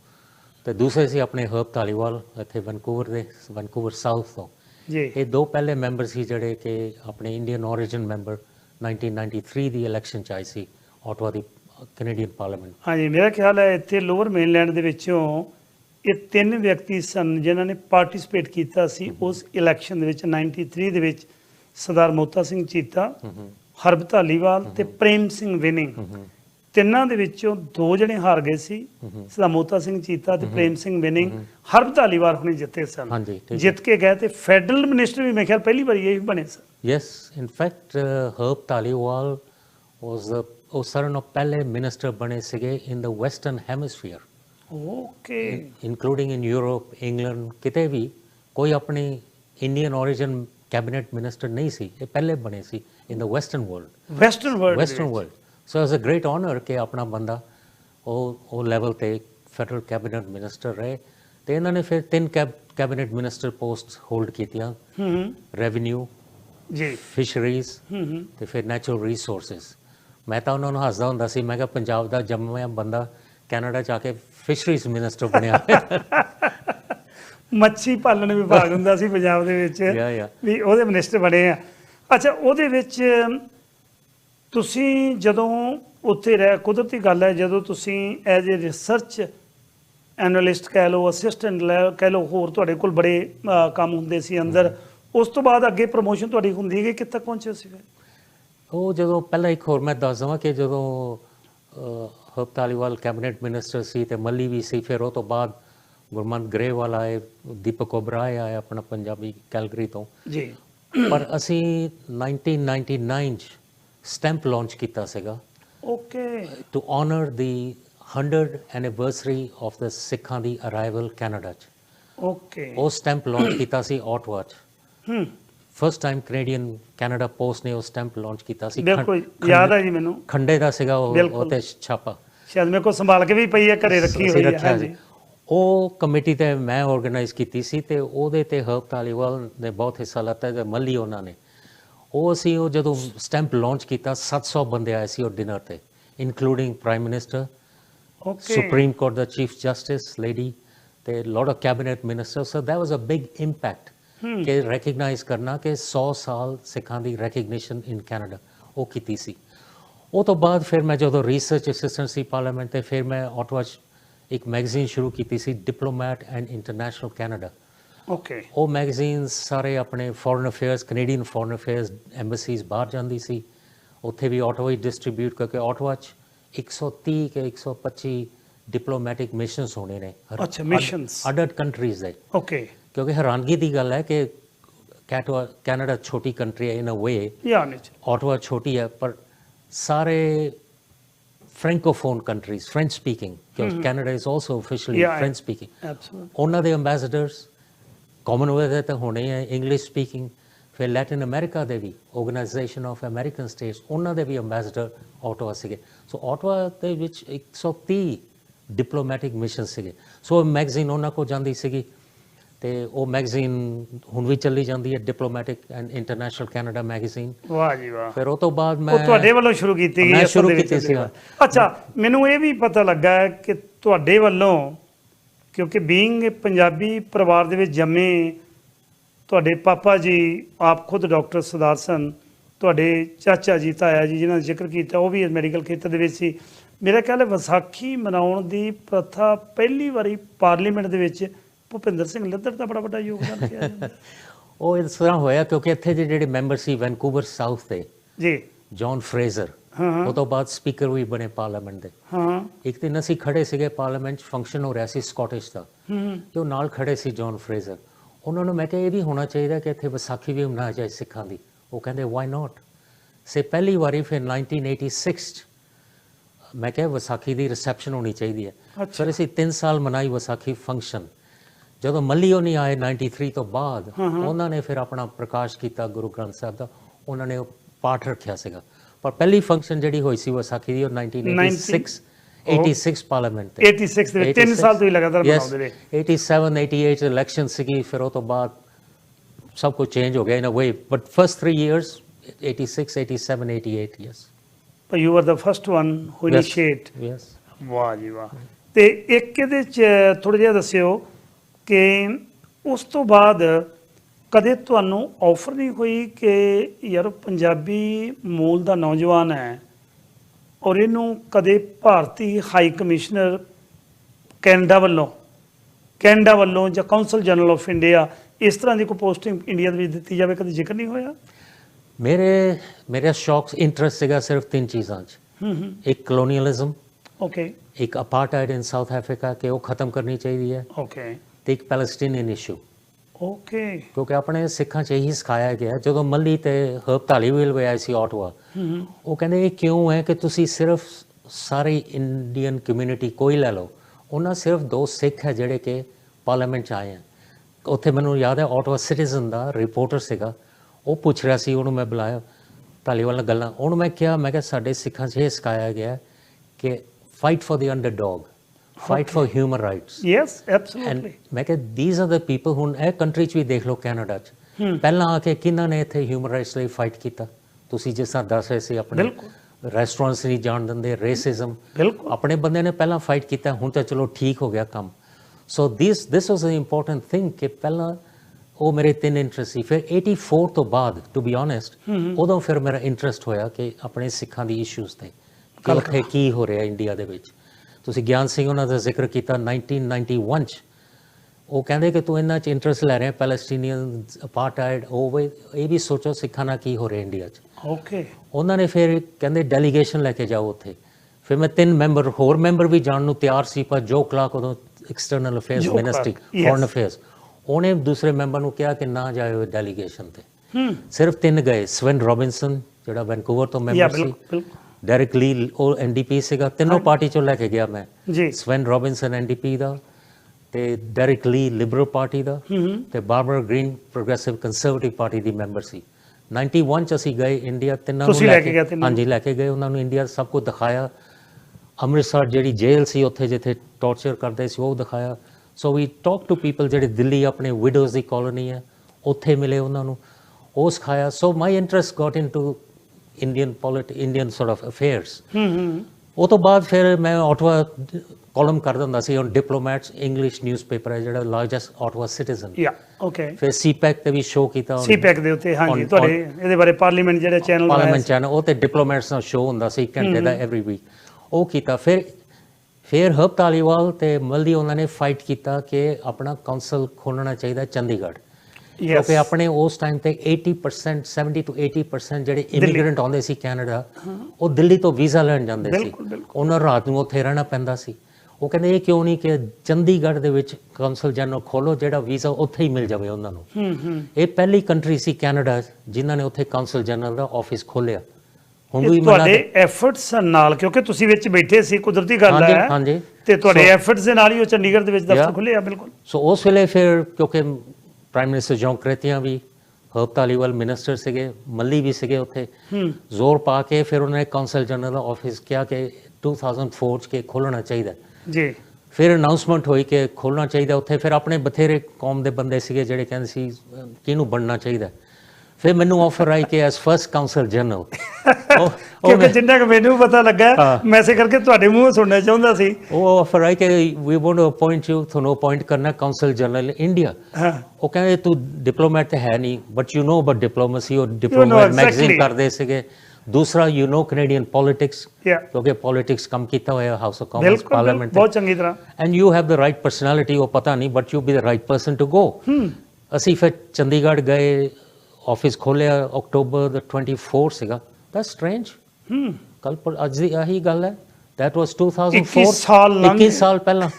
ਤੇ ਦੂਸਰੇ ਸੀ ਆਪਣੇ ਹਰਬ ਧਾਲੀਵਾਲ ਇੱਥੇ ਵੈਨਕੂਵਰ ਦੇ ਵੈਨਕੂਵਰ ਸਾਊਥ ਤੋਂ। ਜੀ। ਇਹ ਦੋ ਪਹਿਲੇ ਮੈਂਬਰ ਸੀ ਜਿਹੜੇ ਕਿ ਆਪਣੇ ਇੰਡੀਅਨ origin ਮੈਂਬਰ 1993 ਦੀ ਇਲੈਕਸ਼ਨ ਚ ਆਏ ਸੀ ਆਟਵਾ ਦੀ ਕੈਨੇਡੀਅਨ ਪਾਰਲੀਮੈਂਟ ਹਾਂਜੀ ਮੇਰਾ ਖਿਆਲ ਹੈ ਇੱਥੇ ਲੋਅਰ ਮੇਨਲੈਂਡ ਦੇ ਵਿੱਚੋਂ ਇਹ ਤਿੰਨ ਵਿਅਕਤੀ ਸਨ ਜਿਨ੍ਹਾਂ ਨੇ ਪਾਰਟਿਸਿਪੇਟ ਕੀਤਾ ਸੀ ਉਸ ਇਲੈਕਸ਼ਨ ਦੇ ਵਿੱਚ 93 ਦੇ ਵਿੱਚ ਸਰਦਾਰ ਮੋਤਾ ਸਿੰਘ ਚੀਤਾ ਹਰਬ ਧਾਲੀਵਾਲ ਤੇ ਪ੍ਰੇਮ ਸਿੰਘ ਵਿਨਿੰਗ। ਤਿੰਨਾਂ ਦੇ ਵਿੱਚੋਂ ਦੋ ਜਣੇ ਹਾਰ ਗਏ ਸੀ ਸਰਦਾਰ ਮੋਤਾ ਸਿੰਘ ਚੀਤਾ ਤੇ ਪ੍ਰੇਮ ਸਿੰਘ ਵਿਨਿੰਗ। ਹਰਬ ਧਾਲੀਵਾਲ ਹੁਣੇ ਜਿੱਤੇ ਸਨ। ਜਿੱਤ ਕੇ ਗਏ ਤੇ ਫੈਡਰਲ ਮਿਨਿਸਟਰ ਵੀ ਮੇਰੇ ਖਿਆਲ ਪਹਿਲੀ ਵਾਰੀ ਇਹ ਬਣੇ ਸਨ। Fact, uh, Herb Taliwal was the ਉਹ ਸਾਰਿਆਂ ਨਾਲੋਂ ਪਹਿਲੇ ਮਿਨਿਸਟਰ ਬਣੇ ਸੀਗੇ in the western hemisphere okay including in Europe England ਕਿਤੇ ਵੀ ਕੋਈ ਆਪਣੀ ਇੰਡੀਅਨ origin ਕੈਬਨਿਟ ਮਿਨਿਸਟਰ ਨਹੀਂ ਸੀ ਇਹ ਪਹਿਲੇ ਬਣੇ ਸੀ in the western world western world western world so it's a great honour ਕਿ ਆਪਣਾ ਬੰਦਾ ਉਹ ਉਹ ਲੈਵਲ ਤੇ ਫੈਡਰਲ ਕੈਬਨਿਟ ਮਿਨਿਸਟਰ ਰਹੇ ਤੇ ਇਹਨਾਂ ਨੇ ਫਿਰ ਤਿੰਨ ਕੈਬਨਿਟ ਮਿਨਿਸਟਰ ਪੋਸਟ ਹੋਲਡ ਕੀਤੀਆਂ ਹੂੰ ਹੂੰ ਰੈਵਨਿਊ ਜੀ ਫਿਸ਼ਰੀਜ਼ ਹੂੰ ਹੂੰ ਤੇ ਫਿਰ ਨੈਚੁਰਲ ਰਿਸੋਰਸਸ ਮੈਂ ਤਾਂ ਉਹਨਾਂ ਨੂੰ ਹੱਸਦਾ ਹੁੰਦਾ ਸੀ ਮੈਂ ਕਿਹਾ ਪੰਜਾਬ ਦਾ ਜੰਮਿਆ ਬੰਦਾ ਕੈਨੇਡਾ ਆ ਕੇ ਫਿਸ਼ਰੀਜ਼ ਮਿਨਿਸਟਰ ਬਣਿਆ ਮੱਛੀ ਪਾਲਣ ਵਿਭਾਗ ਹੁੰਦਾ ਸੀ ਪੰਜਾਬ ਦੇ ਵਿੱਚ ਵੀ ਉਹਦੇ ਮਿਨਿਸਟਰ ਬਣੇ ਆ। ਅੱਛਾ ਉਹਦੇ ਵਿੱਚ ਤੁਸੀਂ ਜਦੋਂ ਉੱਥੇ ਰਹਿ ਕੁਦਰਤੀ ਗੱਲ ਹੈ ਜਦੋਂ ਤੁਸੀਂ ਐਜ਼ ਅ ਰਿਸਰਚ ਐਨਾਲਿਸਟ ਕਹਿ ਲਓ ਅਸਿਸਟੈਂਟ ਕਹਿ ਲਓ ਹੋਰ ਤੁਹਾਡੇ ਕੋਲ ਬੜੇ ਕੰਮ ਹੁੰਦੇ ਸੀ ਅੰਦਰ ਉਸ ਤੋਂ ਬਾਅਦ ਅੱਗੇ ਪ੍ਰੋਮੋਸ਼ਨ ਤੁਹਾਡੀ ਹੁੰਦੀ ਗਈ ਕਿੱਥੇ ਪਹੁੰਚੇ ਸੀ ਉਹ ਜਦੋਂ ਪਹਿਲਾਂ ਇੱਕ ਹੋਰ ਮੈਂ ਦੱਸ ਦਵਾਂ ਕਿ ਜਦੋਂ ਹਰਬ ਧਾਲੀਵਾਲ ਕੈਬਨਿਟ ਮਿਨਿਸਟਰ ਸੀ ਤੇ ਮੱਲੀ ਵੀ ਸੀ। ਫਿਰ ਉਹ ਤੋਂ ਬਾਅਦ ਗੁਰਮੰਤ ਗਰੇਵਾਲ ਆਏ ਦੀਪਕ ਓਬਰਾਏ ਆਏ ਆਪਣਾ ਪੰਜਾਬੀ ਕੈਲਗਰੀ ਤੋਂ। ਜੀ। ਪਰ ਅਸੀਂ 1999 ਚ ਸਟੈਂਪ ਲਾਂਚ ਕੀਤਾ ਸੀਗਾ। Okay. To honor the 100th anniversary of the ਸਿੱਖਾਂ ਦੀ ਅਰਾਈਵਲ ਕੈਨੇਡਾ ਚ। ਓਕੇ। ਉਹ ਸਟੈਂਪ ਲਾਂਚ ਕੀਤਾ ਸੀ ਆਟਵਾ ਚ। ਹੂੰ। First time Canadian Canada post ਨੇ ਉਹ ਸਟੈਂਪ ਲਾਂਚ ਕੀਤਾ ਸੀ ਬਿਲਕੁਲ ਯਾਦ ਹੈ ਜੀ ਮੈਨੂੰ ਖੰਡੇ ਦਾ ਸੀਗਾ ਉਹ। ਉਹ ਤੇ ਛਾਪਾ ਸ਼ਾਇਦ ਮੇਰੇ ਕੋਲ ਸੰਭਾਲ ਕੇ ਵੀ ਪਈ ਹੈ ਘਰੇ ਰੱਖੀ ਹੋਈ ਹੈ ਹਾਂਜੀ ਸੀ ਉਹ ਕਮੇਟੀ ਤੇ ਮੈਂ ਆਰਗੇਨਾਈਜ਼ ਕੀਤੀ ਸੀ ਤੇ ਉਹਦੇ ਤੇ ਹਰਬ ਧਾਲੀਵਾਲ ਨੇ ਬਹੁਤ ਹਿੱਸਾ ਲਿੱਤਾ ਤੇ ਮੱਲੀ ਉਹਨਾਂ ਨੇ ਉਹ ਅਸੀਂ ਉਹ ਜਦੋਂ ਸਟੈਂਪ ਲਾਂਚ ਕੀਤਾ 700 ਬੰਦੇ ਆਏ ਸੀ ਉਹ ਡਿਨਰ ਤੇ including prime minister okay the Chief Justice lady, there a lot of cabinet ministers. So that was a big impact. Hmm. ਕਿ recognize ਕਰਨਾ ਕਿ 100 ਸਾਲ ਸਿੱਖਾਂ ਦੀ recognition in Canada ਉਹ ਕੀਤੀ ਸੀ। ਉਹ ਤੋਂ ਬਾਅਦ ਫਿਰ ਮੈਂ ਜਦੋਂ ਰਿਸਰਚ ਅਸਿਸਟੈਂਟ ਸੀ ਪਾਰਲੀਮੈਂਟ ਤੇ ਫਿਰ ਮੈਂ ਆਟਵਾ ਇੱਕ ਮੈਗਜ਼ੀਨ ਸ਼ੁਰੂ ਕੀਤੀ ਸੀ diplomat and international Canada okay ਉਹ ਮੈਗਜ਼ੀਨ ਸਾਰੇ ਆਪਣੇ foreign affairs Canadian foreign affairs embassies ਬਾਹਰ ਜਾਂਦੀ ਸੀ। ਉੱਥੇ ਵੀ ਆਟਵਾ ਹੀ ਡਿਸਟ੍ਰੀਬਿਊਟ ਕਰਕੇ ਆਟਵਾ 'ਚ 130 ਕੇ 125 ਡਿਪਲੋਮੈਟਿਕ ਮਿਸ਼ਨਸ ਹੋਣੇ ਨੇ। ਅੱਛਾ, ਅੱਡ- missions। ਅੱਡ-ਅੱਡ ਕੰਟਰੀਜ਼ ਦੇ। ਓਕੇ ਕਿਉਂਕਿ ਹੈਰਾਨਗੀ ਦੀ ਗੱਲ ਹੈ ਕਿ ਕੈਟਵਾ ਕੈਨੇਡਾ ਛੋਟੀ ਕੰਟਰੀ ਹੈ ਇਨ ਅ ਵੇ ਯਾ ਨਿਚ ਆਟਵਾ ਛੋਟੀ ਹੈ ਪਰ ਸਾਰੇ ਫ੍ਰੈਂਕੋਫੋਨ ਕੰਟਰੀਜ਼ ਫ੍ਰੈਂਚ ਸਪੀਕਿੰਗ ਕਿਉਂਕਿ Canada is also officially French speaking ਉਹਨਾਂ ਦੇ ਅੰਬੈਸਡਰਸ ਕਾਮਨਵੈਲਥ ਦੇ ਤਾਂ ਹੋਣੇ ਹੈ ਇੰਗਲਿਸ਼ ਸਪੀਕਿੰਗ ਫਿਰ ਲੈਟਿਨ ਅਮਰੀਕਾ ਦੇ ਵੀ ਆਰਗੇਨਾਈਜੇਸ਼ਨ ਆਫ ਅਮਰੀਕਨ ਸਟੇਟਸ ਉਹਨਾਂ ਦੇ ਵੀ ਅੰਬੈਸਡਰ ਆਟਵਾ ਸੀਗੇ ਸੋ ਆਟਵਾ ਦੇ ਵਿੱਚ 130 ਡਿਪਲੋਮੈਟਿਕ ਮਿਸ਼ਨ ਸੀਗੇ ਸੋ ਮੈਗਜ਼ੀਨ ਉਹਨਾਂ ਕੋ ਜਾਂਦੀ ਸੀਗੀ ਤੇ ਉਹ ਮੈਗਜ਼ੀਨ ਹੁਣ ਵੀ ਚੱਲੀ ਜਾਂਦੀ ਹੈ diplomatic and international Canada magazine ਵਾਹ ਜੀ ਵਾਹ। ਫਿਰ ਉਹ ਤੋਂ ਬਾਅਦ ਮੈਂ ਉਹ ਤੁਹਾਡੇ ਵੱਲੋਂ ਸ਼ੁਰੂ ਕੀਤੀ ਗਈ ਮੈਂ ਸ਼ੁਰੂ ਕੀਤੀ ਸੀ। ਅੱਛਾ ਮੈਨੂੰ ਇਹ ਵੀ ਪਤਾ ਲੱਗਾ ਹੈ ਕਿ ਤੁਹਾਡੇ ਵੱਲੋਂ ਕਿਉਂਕਿ ਬੀਇੰਗ ਪੰਜਾਬੀ ਪਰਿਵਾਰ ਦੇ ਵਿੱਚ ਜੰਮੇ ਤੁਹਾਡੇ ਪਾਪਾ ਜੀ ਆਪ ਖੁਦ ਡਾਕਟਰ ਸਰਦਾਰ ਸਨ ਤੁਹਾਡੇ ਚਾਚਾ ਜੀ ਤਾਇਆ ਜੀ ਜਿਨ੍ਹਾਂ ਦਾ ਜ਼ਿਕਰ ਕੀਤਾ ਉਹ ਵੀ ਮੈਡੀਕਲ ਖੇਤਰ ਦੇ ਵਿੱਚ ਸੀ। ਮੇਰਾ ਖਿਆਲ ਹੈ ਵਿਸਾਖੀ ਮਨਾਉਣ ਦੀ ਪ੍ਰਥਾ ਪਹਿਲੀ ਵਾਰੀ ਪਾਰਲੀਮੈਂਟ ਦੇ ਵਿੱਚ ਭੁਪਿੰਦਰ ਸਿੰਘ ਲੱਧੜ ਦਾ ਬੜਾ ਵੱਡਾ ਯੋਗਦਾਨ ਕਿਹਾ ਜਾਂਦਾ। ਉਹ ਇਸ ਤਰ੍ਹਾਂ ਹੋਇਆ ਕਿਉਂਕਿ ਇੱਥੇ ਦੇ ਜਿਹੜੇ ਮੈਂਬਰ ਸੀ ਵੈਨਕੂਵਰ ਸਾਊਥ ਦੇ ਜੀ। ਜੌਨ ਫਰੇਜ਼ਰ ਉਹ ਤੋਂ ਬਾਅਦ ਸਪੀਕਰ ਵੀ ਬਣੇ ਪਾਰਲੀਮੈਂਟ ਦੇ। ਹਾਂ। ਇੱਕ ਦਿਨ ਅਸੀਂ ਖੜੇ ਸੀਗੇ ਪਾਰਲੀਮੈਂਟ 'ਚ ਫੰਕਸ਼ਨ ਹੋ ਰਿਹਾ ਸੀ ਸਕਾਟਿਸ਼ ਦਾ। ਹੂੰ ਤੇ ਉਹ ਨਾਲ ਖੜੇ ਸੀ ਜੌਨ ਫਰੇਜ਼ਰ। ਉਹਨਾਂ ਨੂੰ ਮੈਂ ਕਿਹਾ ਇਹ ਵੀ ਹੋਣਾ ਚਾਹੀਦਾ ਕਿ ਇੱਥੇ ਵਿਸਾਖੀ ਵੀ ਮਨਾਇਆ ਜਾਏ ਸਿੱਖਾਂ ਦੀ। ਉਹ ਕਹਿੰਦੇ ਵਾਈ ਨਾਟ ਸੇ ਪਹਿਲੀ ਵਾਰੀ ਫਿਰ 1986 'ਚ ਮੈਂ ਕਿਹਾ ਵਿਸਾਖੀ ਦੀ ਰਿਸੈਪਸ਼ਨ ਹੋਣੀ ਚਾਹੀਦੀ ਹੈ। ਫਿਰ ਅਸੀਂ 3 ਸਾਲ ਮਨਾਈ ਵਿਸਾਖੀ ਫੰਕਸ਼ਨ। ਜਦੋਂ ਮੱਲੀਓ ਨਹੀਂ ਆਏ 93 ਤੋਂ ਬਾਅਦ। ਉਹਨਾਂ ਨੇ ਫਿਰ ਆਪਣਾ ਪ੍ਰਕਾਸ਼ ਕੀਤਾ ਗੁਰੂ ਗ੍ਰੰਥ ਸਾਹਿਬ ਦਾ ਉਹਨਾਂ ਨੇ ਪਾਠ ਰੱਖਿਆ ਸੀਗਾ। ਪਰ ਪਹਿਲੀ ਫੰਕਸ਼ਨ ਜਿਹੜੀ ਹੋਈ ਸੀ ਵਿਸਾਖੀ ਦੀ ਉਹ 1986 86 ਪਾਰਲੀਮੈਂਟ ਤੇ। 86 ਦੇ ਵਿੱਚ 3 ਸਾਲ ਤੋਂ ਹੀ ਲਗਾਤਾਰ ਮਨਾਉਂਦੇ ਰਹੇ। 87 88 ਇਲੈਕਸ਼ਨ ਸੀਗੀ ਫਿਰ ਉਹ ਤੋਂ ਬਾਅਦ ਸਭ ਕੁਝ ਚੇਂਜ ਹੋ ਗਿਆ in a way but first 3 years 86 87 88 yes ਪਰ you are the first one who initiate yes ਵਾਹ ਜੀ ਵਾਹ। ਤੇ ਇੱਕ ਇਹਦੇ ਚ ਥੋੜਾ ਜਿਹਾ ਦੱਸਿਓ ਕਿ ਉਸ ਤੋਂ ਬਾਅਦ ਕਦੇ ਤੁਹਾਨੂੰ ਆਫਰ ਨਹੀਂ ਹੋਈ ਕਿ ਯਾਰ ਪੰਜਾਬੀ ਮੂਲ ਦਾ ਨੌਜਵਾਨ ਹੈ ਔਰ ਇਹਨੂੰ ਕਦੇ ਭਾਰਤੀ ਹਾਈ ਕਮਿਸ਼ਨਰ ਕੈਨੇਡਾ ਵੱਲੋਂ ਕੈਨੇਡਾ ਵੱਲੋਂ ਜਾਂ ਕਾਉਂਸਲ ਜਨਰਲ ਆਫ ਇੰਡੀਆ ਇਸ ਤਰ੍ਹਾਂ ਦੀ ਕੋਈ ਪੋਸਟਿੰਗ ਇੰਡੀਆ ਦੇ ਵਿੱਚ ਦਿੱਤੀ ਜਾਵੇ ਕਦੇ ਜ਼ਿਕਰ ਨਹੀਂ ਹੋਇਆ? ਮੇਰੇ ਮੇਰਾ ਸ਼ੌਕ ਇੰਟਰਸਟ ਸੀਗਾ ਸਿਰਫ ਤਿੰਨ ਚੀਜ਼ਾਂ 'ਚ। ਹੂੰ ਹੂੰ। ਇੱਕ ਕਲੋਨੀਅਲਿਜ਼ਮ ਓਕੇ ਇੱਕ ਅਪਾਰਟਾਈਡ ਇਨ ਸਾਊਥ ਅਫਰੀਕਾ ਕਿ ਉਹ ਖਤਮ ਕਰਨੀ ਚਾਹੀਦੀ ਹੈ। ਓਕੇ ਤੇ ਇੱਕ ਪੈਲਸਟੀਨੀਅਨ ਇਸ਼ੂ ਓਕੇ ਕਿਉਂਕਿ ਆਪਣੇ ਸਿੱਖਾਂ 'ਚ ਇਹੀ ਸਿਖਾਇਆ ਗਿਆ ਜਦੋਂ ਮੱਲੀ ਤੇ ਹਰਬ ਧਾਲੀਵਾਲ ਵੀ ਆਏ ਸੀ ਆਟਵਾ ਉਹ ਕਹਿੰਦੇ ਇਹ ਕਿਉਂ ਹੈ ਕਿ ਤੁਸੀਂ ਸਿਰਫ ਸਾਰੀ ਇੰਡੀਅਨ ਕਮਿਊਨਿਟੀ ਕੋਈ ਲੈ ਲਓ ਉਹਨਾਂ ਸਿਰਫ ਦੋ ਸਿੱਖ ਹੈ ਜਿਹੜੇ ਕਿ ਪਾਰਲੀਮੈਂਟ 'ਚ ਆਏ ਹੈ ਉੱਥੇ ਮੈਨੂੰ ਯਾਦ ਹੈ ਆਟਵਾ ਸਿਟੀਜ਼ਨ ਦਾ ਰਿਪੋਰਟਰ ਸੀਗਾ ਉਹ ਪੁੱਛ ਰਿਹਾ ਸੀ ਉਹਨੂੰ ਮੈਂ ਬੁਲਾਇਆ ਧਾਲੀਵਾਲ ਨਾਲ ਗੱਲਾਂ ਉਹਨੂੰ ਮੈਂ ਕਿਹਾ ਮੈਂ ਕਿਹਾ ਸਾਡੇ ਸਿੱਖਾਂ 'ਚ ਇਹ ਸਿਖਾਇਆ ਗਿਆ ਕਿ fight for the underdog fight for human rights yes absolutely ਮੈਂ ਕਿਹਾ ਥੀਸ ਆਰ ਦ ਪੀਪਲ ਹੁਣ ਇਹ ਕੰਟਰੀ 'ਚ ਵੀ ਦੇਖ ਲਓ ਕੈਨੇਡਾ 'ਚ। ਪਹਿਲਾਂ ਆ ਕੇ ਕਿਹਨਾਂ ਨੇ ਇੱਥੇ ਹਿਊਮਨ ਰਾਈਟਸ ਲਈ ਫਾਈਟ ਕੀਤਾ? ਤੁਸੀਂ ਜਿਸ ਤਰ੍ਹਾਂ ਦੱਸ ਰਹੇ ਸੀ ਆਪਣੇ। ਰੈਸਟੋਰੈਂਟਸ ਨਹੀਂ ਜਾਣ ਦਿੰਦੇ ਰੇਸਿਜ਼ਮ ਆਪਣੇ ਬੰਦੇ ਨੇ ਪਹਿਲਾਂ ਫਾਈਟ ਕੀਤਾ ਹੁਣ ਤਾਂ ਚਲੋ ਠੀਕ ਹੋ ਗਿਆ ਕੰਮ। ਸੋ ਦਿਸ ਦਿਸ ਵਾਸ ਅ ਇੰਪੋਰਟੈਂਟ ਥਿੰਗ ਕਿ ਪਹਿਲਾਂ ਉਹ ਮੇਰੇ ਤਿੰਨ ਇੰਟਰਸਟ ਸੀ। ਫਿਰ 84 ਤੋਂ ਬਾਅਦ ਟੂ ਬੀ ਓਨੈਸਟ ਉਦੋਂ ਫਿਰ ਮੇਰਾ ਇੰਟਰਸਟ ਹੋਇਆ ਕਿ ਆਪਣੇ ਸਿੱਖਾਂ ਦੀ ਇਸ਼ੂਜ਼ ਤੇ ਕਿ ਉੱਥੇ ਕੀ ਹੋ ਰਿਹਾ ਇੰਡੀਆ ਦੇ ਵਿੱਚ। ਤੁਸੀਂ ਗਿਆਨ ਸਿੰਘ ਉਹਨਾਂ ਦਾ ਜ਼ਿਕਰ ਕੀਤਾ 1991 ਚ। ਉਹ ਕਹਿੰਦੇ ਕਿ ਤੂੰ ਇਹਨਾਂ ਚ ਇੰਟਰਸਟ ਲੈ ਰਿਹਾ ਪੈਲਸਟੀਨੀਅਨ ਅਪਾਰਟਾਈਡ ਉਹ ਵੀ- ਇਹ ਵੀ ਸੋਚੋ ਸਿੱਖਾਂ ਨਾਲ ਕੀ ਹੋ ਰਿਹਾ ਇੰਡੀਆ 'ਚ। ਓਕੇ ਉਹਨਾਂ ਨੇ ਫਿਰ ਕਹਿੰਦੇ ਡੈਲੀਗੇਸ਼ਨ ਲੈ ਕੇ ਜਾਓ ਉੱਥੇ। ਫਿਰ ਮੈਂ ਤਿੰਨ ਮੈਂਬਰ ਹੋਰ ਮੈਂਬਰ ਵੀ ਜਾਣ ਨੂੰ ਤਿਆਰ ਸੀ ਪਰ ਜੋ ਕਲਾਕ ਉਦੋਂ external affairs ministry. Foreign affairs ਉਹਨੇ ਦੂਸਰੇ ਮੈਂਬਰ ਨੂੰ ਕਿਹਾ ਕਿ ਨਾ ਜਾਇਓ ਡੈਲੀਗੇਸ਼ਨ ਤੇ। ਹੂੰ। ਸਿਰਫ ਤਿੰਨ ਗਏ ਸਵੈਨ ਰੋਬਿਨਸਨ ਜਿਹੜਾ ਵੈਨਕੂਵਰ ਤੋਂ ਮੈਂਬਰ ਸੀ। ਡੈਰਿਕ ਲੀ ਉਹ ਐਨਡੀਪੀ ਸੀਗਾ ਤਿੰਨੋਂ ਪਾਰਟੀ ਚੋਂ ਲੈ ਕੇ ਗਿਆ ਮੈਂ। ਜੀ। ਸਵੈਨ ਰੋਬਿਨਸਨ ਐਨਡੀਪੀ ਦਾ ਤੇ ਡੈਰਿਕ ਲੀ ਲਿਬਰਲ ਪਾਰਟੀ ਦਾ ਤੇ Barbara Greene progressive conservative party ਦੀ ਮੈਂਬਰ ਸੀ। 91 ਚ ਅਸੀਂ ਗਏ ਇੰਡੀਆ ਤਿੰਨਾਂ ਨੂੰ ਲੈ ਕੇ? ਹਾਂਜੀ ਲੈ ਕੇ ਗਏ ਉਹਨਾਂ ਨੂੰ ਇੰਡੀਆ ਸਭ ਕੁਝ ਦਿਖਾਇਆ। ਅੰਮ੍ਰਿਤਸਰ ਜਿਹੜੀ ਜੇਲ੍ਹ ਸੀ ਉੱਥੇ ਜਿੱਥੇ ਟੌਰਚਰ ਕਰਦੇ ਸੀ ਉਹ ਦਿਖਾਇਆ। So we talk to people ਜਿਹੜੇ ਦਿੱਲੀ ਆਪਣੇ ਵਿਡੋਜ਼ ਦੀ ਕਾਲੋਨੀ ਹੈ ਉੱਥੇ ਮਿਲੇ ਉਹਨਾਂ ਨੂੰ। ਉਹ ਸਿਖਾਇਆ। So my interest got into Indian polit Indian sort of affairs ਹੂੰ ਹੂੰ ਉਹ ਤੋਂ ਬਾਅਦ ਫਿਰ ਮੈਂ ਆਟਵਾ ਕਾਲਮ ਕਰ ਦਿੰਦਾ ਸੀ ਔਨ ਡਿਪਲੋਮੈਟਸ ਇੰਗਲਿਸ਼ ਨਿਊਜ਼ਪੇਪਰ ਹੈ ਜਿਹੜਾ largest Ottawa Citizen yeah okay ਫਿਰ ਸੀਪੈਕ ਤੇ ਵੀ ਸ਼ੋਅ ਕੀਤਾ ਸੀਪੈਕ ਦੇ ਉੱਤੇ ਹਾਂਜੀ ਤੁਹਾਡੇ ਇਹਦੇ ਬਾਰੇ ਪਾਰਲੀਮੈਂਟ ਜਿਹੜੇ ਚੈਨਲ ਪਾਰਲੀਮੈਂਟ ਚੈਨਲ ਉਹ ਤੇ ਡਿਪਲੋਮੈਟਸ ਦਾ ਸ਼ੋਅ ਹੁੰਦਾ ਸੀ ਘੰਟੇ ਦਾ ਐਵਰੀ ਵੀਕ ਉਹ ਕੀਤਾ ਫਿਰ ਫਿਰ ਹਰਬ ਤੇ ਮਲਦੀ ਉਹਨਾਂ ਨੇ ਫਾਈਟ ਕੀਤਾ ਕਿ ਆਪਣਾ ਕਾਉਂਸਲ ਖੋਲਣਾ ਚਾਹੀਦਾ ਚੰਡੀਗੜ੍ਹ। ਕਿਉਂਕਿ ਆਪਣੇ ਉਸ ਟਾਈਮ ਤੇ 80% 70 ਤੋਂ 80% ਜਿਹੜੇ ਇਮੀਗ੍ਰੈਂਟ ਆਉਂਦੇ ਸੀ ਕੈਨੇਡਾ ਉਹ ਦਿੱਲੀ ਤੋਂ ਵੀਜ਼ਾ ਲੈਣ ਜਾਂਦੇ ਸੀ। ਉਹਨਾਂ ਰਾਤ ਨੂੰ ਉੱਥੇ ਰਹਿਣਾ ਪੈਂਦਾ ਸੀ। ਉਹ ਕਹਿੰਦੇ ਇਹ ਕਿਉਂ ਨਹੀਂ ਕਿ ਚੰਡੀਗੜ੍ਹ ਦੇ ਵਿੱਚ ਕਾਉਂਸਲ ਜਨਰਲ ਖੋਲੋ ਜਿਹੜਾ ਵੀਜ਼ਾ ਉੱਥੇ ਹੀ ਮਿਲ ਜਾਵੇ ਉਹਨਾਂ ਨੂੰ। ਇਹ ਪਹਿਲੀ ਕੰਟਰੀ ਸੀ ਕੈਨੇਡਾ ਜਿਨ੍ਹਾਂ ਨੇ ਉੱਥੇ ਕਾਉਂਸਲ ਜਨਰਲ ਦਾ ਆਫਿਸ ਖੋਲ੍ਹਿਆ। ਹੁਣ ਵੀ ਤੁਹਾਡੇ ਐਫਰਟਸ ਨਾਲ ਕਿਉਂਕਿ ਤੁਸੀਂ ਵਿੱਚ ਬੈਠੇ ਸੀ ਕੁਦਰਤੀ ਗੱਲ ਹੈ। ਹਾਂਜੀ। ਤੇ ਤੁਹਾਡੇ ਐਫਰਟਸ ਦੇ ਨਾਲ ਹੀ ਉਹ ਚੰਡੀਗੜ੍ਹ ਦੇ ਵਿੱਚ ਦਫ਼ਤਰ. ਖੁੱਲਿਆ ਬਿਲਕੁਲ। ਸੋ ਉਸ ਵੇਲੇ ਫਿਰ ਕਿਉਂਕਿ ਪ੍ਰਾਈਮ ਮਿਨਿਸਟਰ ਜੌਨ ਕ੍ਰੇਤੀਆਂ ਵੀ ਹਰਬ ਧਾਲੀਵਾਲ ਮਿਨਿਸਟਰ ਸੀਗੇ ਮੱਲੀ ਵੀ ਸੀਗੇ ਉੱਥੇ। ਜ਼ੋਰ ਪਾ ਕੇ ਫਿਰ ਉਹਨਾਂ ਨੇ ਕਾਉਂਸਲ ਜਨਰਲ ਆਫਿਸ ਕਿਹਾ ਕਿ 2004 ਚ ਕੇ ਖੋਲਣਾ ਚਾਹੀਦਾ। ਜੀ। ਫਿਰ ਅਨਾਉਂਸਮੈਂਟ ਹੋਈ ਕਿ ਖੋਲਣਾ ਚਾਹੀਦਾ ਉੱਥੇ। ਫਿਰ ਆਪਣੇ ਬਥੇਰੇ ਕੌਮ ਦੇ ਬੰਦੇ ਸੀਗੇ ਜਿਹੜੇ ਕਹਿੰਦੇ ਸੀ ਕਿਹਨੂੰ ਬਣਨਾ ਚਾਹੀਦਾ? ਫਿਰ ਮੈਨੂੰ ਆਫਰ ਆਈ ਕਿ ਐਸ ਫਰਸਟ ਕਾਉਂਸਲ ਜਨਰਲ ਕਿਉਂਕਿ ਜਿੰਨਾ ਕਿ ਮੈਨੂੰ ਪਤਾ ਲੱਗਾ ਹਾਂ। ਮੈਸੇਜ ਕਰਕੇ ਤੁਹਾਡੇ ਮੂੰਹੋਂ ਸੁਣਨਾ ਚਾਹੁੰਦਾ ਸੀ ਉਹ ਆਫਰ ਆਈ ਕਿ we want to appoint you ਤੁਹਾਨੂੰ ਅਪਾਇੰਟ ਕਰਨਾ ਕਾਉਂਸਲ ਜਨਰਲ ਇੰਡੀਆ ਹਾਂ ਉਹ ਕਹਿੰਦੇ ਤੂੰ ਡਿਪਲੋਮੈਟ ਤਾਂ ਹੈ ਨਹੀਂ but you know about diplomacy ਉਹ know ਡਿਪਲੋਮੈਟ ਮੈਗਜ਼ੀਨ exactly. ਕਰਦੇ ਸੀਗੇ ਦੂਸਰਾ you know Canadian politics Yeah. ਕਿਉਂਕਿ ਪੋਲਿਟਿਕਸ ਕੰਮ ਕੀਤਾ ਹੋਇਆ ਹਾਊਸ ਆਫ ਕਾਮਨਸ ਬਿਲਕੁਲ ਪਾਰਲੀਮੈਂਟ ਬਹੁਤ ਚੰਗੀ ਤਰ੍ਹਾਂ and you have the right personality ਉਹ ਪਤਾ ਨਹੀਂ but you be the right person to go ਅਸੀਂ ਫਿਰ ਚੰਡੀਗੜ੍ਹ ਗਏ ਆਫਿਸ ਖੋਲਿਆ ਅਕਟੋਬਰ ਦਾ 24 ਸੀਗਾ। ਦੈਟਸ ਸਟ੍ਰੇਂਜ ਹੂੰ। ਕੱਲ ਪਰ ਅੱਜ ਦੀ ਆਹੀ ਗੱਲ ਹੈ। ਦੈਟ ਵਾਸ 2004 21 ਸਾਲ ਲੰਘ 21 ਸਾਲ ਪਹਿਲਾਂ।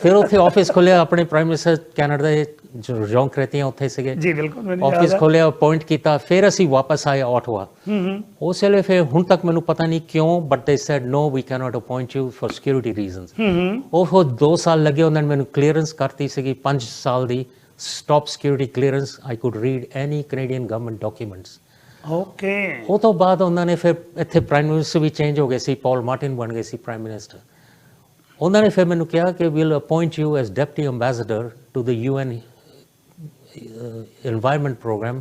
ਫਿਰ ਉੱਥੇ ਆਫਿਸ ਖੋਲਿਆ ਆਪਣੇ ਪ੍ਰਾਈਮ ਮਿਨਿਸਟਰ ਕੈਨੇਡਾ ਦੇ ਜੋ ਜੌਨ ਕ੍ਰੇਤੀਆਂ ਉੱਥੇ ਸੀਗੇ। ਜੀ ਬਿਲਕੁਲ ਮੈਨੂੰ ਆਫਿਸ ਖੋਲਿਆ ਅਪਾਇੰਟ ਕੀਤਾ ਫਿਰ ਅਸੀਂ ਵਾਪਸ ਆਏ ਆਟਵਾ ਹੂੰ ਉਸ ਵੇਲੇ ਫਿਰ ਹੁਣ ਤੱਕ ਮੈਨੂੰ ਪਤਾ ਨਹੀਂ ਕਿਉਂ but they said no we cannot appoint you for security reasons ਹੂੰ ਉਹ 2 ਸਾਲ ਲੱਗੇ ਉਹਨਾਂ ਨੇ ਮੈਨੂੰ ਕਲੀਅਰੈਂਸ ਕਰਤੀ ਸੀਗੀ 5 ਸਾਲ ਦੀ। stop security clearance I could read any Canadian government documents okay ਉਹ ਤੋਂ ਬਾਅਦ ਉਹਨਾਂ ਨੇ ਫਿਰ ਇੱਥੇ ਪ੍ਰਾਈਮ ਮਿਨਿਸਟਰ ਵੀ ਚੇਂਜ ਹੋ ਗਏ ਸੀ ਪੌਲ ਮਾਰਟਿਨ ਬਣ ਗਏ ਸੀ ਪ੍ਰਾਈਮ ਮਿਨਿਸਟਰ ਉਹਨਾਂ ਨੇ ਫਿਰ ਮੈਨੂੰ ਕਿਹਾ ਕਿ we'll appoint you as deputy ambassador to the UN environment programme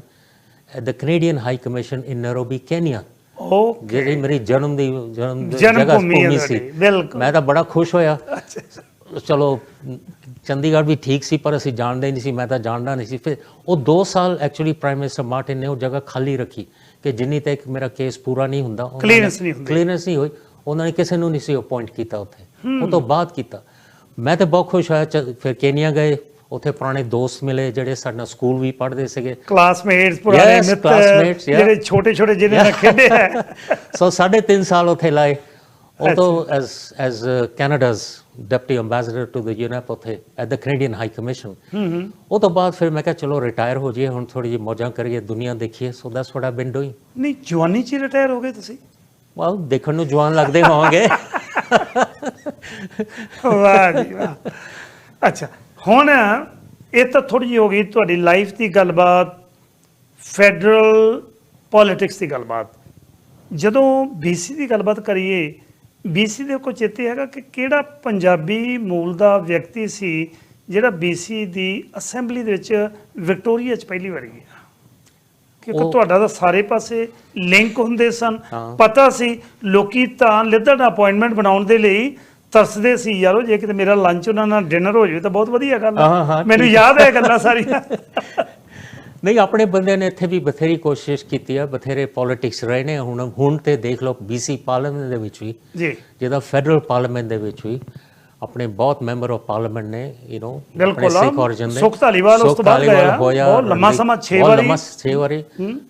at the Canadian high commission in Nairobi Kenya okay ਜਿਹੜੀ ਮੇਰੀ ਜਨਮ ਦੀ ਜਨਮ ਦੀ ਜਗ੍ਹਾ ਭੂਮੀ ਸੀ ਮੈਂ ਤਾਂ ਬੜਾ ਖੁਸ਼ ਹੋਇਆ ਚਲੋ ਚੰਡੀਗੜ੍ਹ ਵੀ ਠੀਕ ਸੀ ਪਰ ਅਸੀਂ ਜਾਣਦੇ ਨਹੀਂ ਸੀ ਮੈਂ ਤਾਂ ਜਾਣਦਾ ਨਹੀਂ ਸੀ। ਫਿਰ ਉਹ 2 ਸਾਲ ਐਕਚੁਅਲੀ ਪ੍ਰਾਈਮ ਮਿਨਿਸਟਰ ਮਾਰਟਿਨ ਨੇ ਉਹ ਜਗ੍ਹਾ ਖਾਲੀ ਰੱਖੀ ਕਿ ਜਿੰਨੀ ਤੱਕ ਮੇਰਾ ਕੇਸ ਪੂਰਾ ਨਹੀਂ ਹੁੰਦਾ Clearance ਨਹੀਂ ਹੁੰਦੀ। ਕਲੀਅਰੈਂਸ ਨਹੀਂ ਹੋਈ। ਉਹਨਾਂ ਨੇ ਕਿਸੇ ਨੂੰ ਨਹੀਂ ਸੀ ਅਪਾਇੰਟ ਕੀਤਾ ਉੱਥੇ। ਉਹ ਤੋਂ ਬਾਅਦ ਕੀਤਾ। ਮੈਂ ਤਾਂ ਬਹੁਤ ਖੁਸ਼ ਹੋਇਆ ਫਿਰ ਕੇਨੀਆ ਗਏ। ਉੱਥੇ ਪੁਰਾਣੇ ਦੋਸਤ ਮਿਲੇ ਜਿਹੜੇ ਸਾਡੇ ਨਾਲ ਸਕੂਲ ਵੀ ਪੜ੍ਹਦੇ ਸੀਗੇ। ਕਲਾਸਮੇਟਸ ਪੁਰਾਣੇ ਮਿੱਤਰ. ਜਿਹੜੇ ਛੋਟੇ ਛੋਟੇ ਜਿਹਨਾਂ ਨਾਲ ਖੇਡੇ ਹੈ। ਸੋ ਸਾਢੇ ਤਿੰਨ ਸਾਲ ਉੱਥੇ ਲਾਏ। ਉਹ ਤੋਂ as as Canada's deputy ambassador to the UNEP ਉੱਥੇ at the Canadian high commission ਹੂੰ ਉਹ ਤੋਂ ਬਾਅਦ ਫਿਰ ਮੈਂ ਕਿਹਾ ਚਲੋ ਰਿਟਾਇਰ ਹੋ ਜਾਈਏ ਹੁਣ ਥੋੜੀ ਜਿਹੀ ਮੌਜਾਂ ਕਰੀਏ ਦੁਨੀਆ ਦੇਖੀਏ। So that's what I been doing ਨਹੀਂ ਜਵਾਨੀ ਚ ਰਿਟਾਇਰ ਹੋ ਗਏ ਤੁਸੀਂ? ਵੈਲ ਦੇਖਣ ਨੂੰ ਜਵਾਨ ਲੱਗਦੇ ਹੋਵਾਂਗੇ। ਵਾਹ ਜੀ ਵਾਹ। ਅੱਛਾ ਹੁਣ ਇਹ ਤਾਂ ਥੋੜੀ ਜਿਹੀ ਹੋ ਗਈ ਤੁਹਾਡੀ ਲਾਈਫ ਦੀ ਗੱਲਬਾਤ ਫੈਡਰਲ ਪੋਲਿਟਿਕਸ ਦੀ ਗੱਲਬਾਤ। ਜਦੋਂ ਬੀਸੀ ਦੀ ਗੱਲਬਾਤ ਕਰੀਏ ਬੀਸੀ ਦੇ ਕੋ ਚੇਤੇ ਹੈਗਾ ਕਿ ਕਿਹੜਾ ਪੰਜਾਬੀ ਮੂਲ ਦਾ ਵਿਅਕਤੀ ਸੀ ਜਿਹੜਾ ਬੀਸੀ ਦੀ ਅਸੈਂਬਲੀ ਦੇ ਵਿੱਚ ਵਿਕਟੋਰੀਆ ਚ ਪਹਿਲੀ ਵਾਰੀ ਗਿਆ? ਕਿਉਂਕਿ ਤੁਹਾਡਾ ਤਾਂ ਸਾਰੇ ਪਾਸੇ ਲਿੰਕ ਹੁੰਦੇ ਸਨ। ਪਤਾ ਸੀ ਲੋਕੀ ਤਾਂ ਲਿਦੜ ਅਪਾਇੰਟਮੈਂਟ ਬਣਾਉਣ ਦੇ ਲਈ ਤਰਸਦੇ ਸੀ ਯਾਰੋ ਜੇ ਕਿਤੇ ਮੇਰਾ ਲੰਚ ਉਹਨਾਂ ਨਾਲ ਡਿਨਰ ਹੋ ਜਾਵੇ ਤਾਂ ਬਹੁਤ ਵਧੀਆ ਗੱਲ ਮੈਨੂੰ ਯਾਦ ਹੈ ਗੱਲਾਂ ਸਾਰੀਆਂ। ਨਹੀਂ ਆਪਣੇ ਬੰਦੇ ਨੇ ਇੱਥੇ ਵੀ ਬਥੇਰੀ ਕੋਸ਼ਿਸ਼ ਕੀਤੀ ਆ ਬਥੇਰੇ ਪੋਲਿਟਿਕਸ ਰਹੇ ਨੇ। ਹੁਣ ਹੁਣ ਤੇ ਦੇਖ ਲਓ ਬੀਸੀ ਪਾਰਲੀਮੈਂਟ ਦੇ ਵਿੱਚ ਵੀ ਜੀ। ਜਿਹਦਾ ਫੈਡਰਲ ਪਾਰਲੀਮੈਂਟ ਦੇ ਵਿੱਚ ਵੀ ਆਪਣੇ ਬਹੁਤ ਮੈਂਬਰ ਆਫ ਪਾਰਲੀਮੈਂਟ ਨੇ ਯੂ نو ਬਿਲਕੁਲ, ਸਿੱਖ origin ਦੇ। ਸੁਖ ਧਾਲੀਵਾਲ ਉਸ ਤੋਂ ਬਾਅਦ ਗਿਆ, ਬਹੁਤ ਲੰਮਾ ਸਮਾਂ, ਛੇ ਬਹੁਤ ਵਾਰੀ। ਲੰਮਾ ਛੇ ਵਾਰੀ।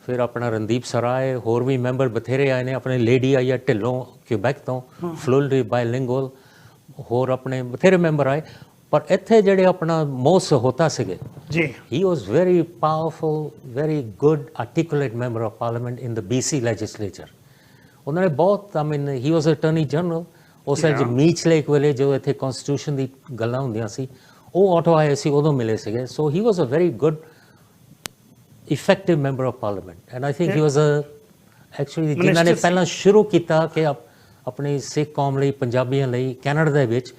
ਫਿਰ ਆਪਣਾ ਰਣਦੀਪ ਸਰਾਏ ਹੋਰ ਵੀ ਮੈਂਬਰ ਬਥੇਰੇ ਆਏ ਨੇ ਆਪਣੇ ਲੇਡੀ ਆਈ ਆ ਢਿੱਲੋਂ ਕਿਊਬੈਕ ਤੋਂ ਫਲੂਐਂਟਲੀ ਬਾਇਲਿੰਗੁਅਲ ਹੋਰ ਆਪਣੇ ਬਥੇਰੇ ਮੈਂਬਰ ਆਏ। ਪਰ ਇੱਥੇ ਜਿਹੜੇ ਆਪਣਾ ਮੋਸ ਹੋਤਾ ਸੀਗੇ ਜੀ he was very powerful very good articulate member of parliament in the BC legislature ਉਹਨਾਂ ਨੇ ਬਹੁਤ I mean he was attorney general ਉਸ ਵਿੱਚ ਮੀਚ ਲੇਕ ਵੇਲੇ ਜੋ ਇੱਥੇ constitution ਦੀ ਗੱਲਾਂ ਹੁੰਦੀਆਂ ਸੀ ਉਹ ਆਟੋ ਆਏ ਸੀ ਉਦੋਂ ਮਿਲੇ ਸੀਗੇ so he was a very good effective member of parliament and I think he was a actually ਜਿਨ੍ਹਾਂ ਨੇ ਸੀ। ਪਹਿਲਾਂ ਸ਼ੁਰੂ ਕੀਤਾ ਕਿ ਆਪ- ਆਪਣੀ ਸਿੱਖ ਕੌਮ ਲਈ ਪੰਜਾਬੀਆਂ ਲਈ ਕੈਨੇਡਾ ਦੇ ਵਿੱਚ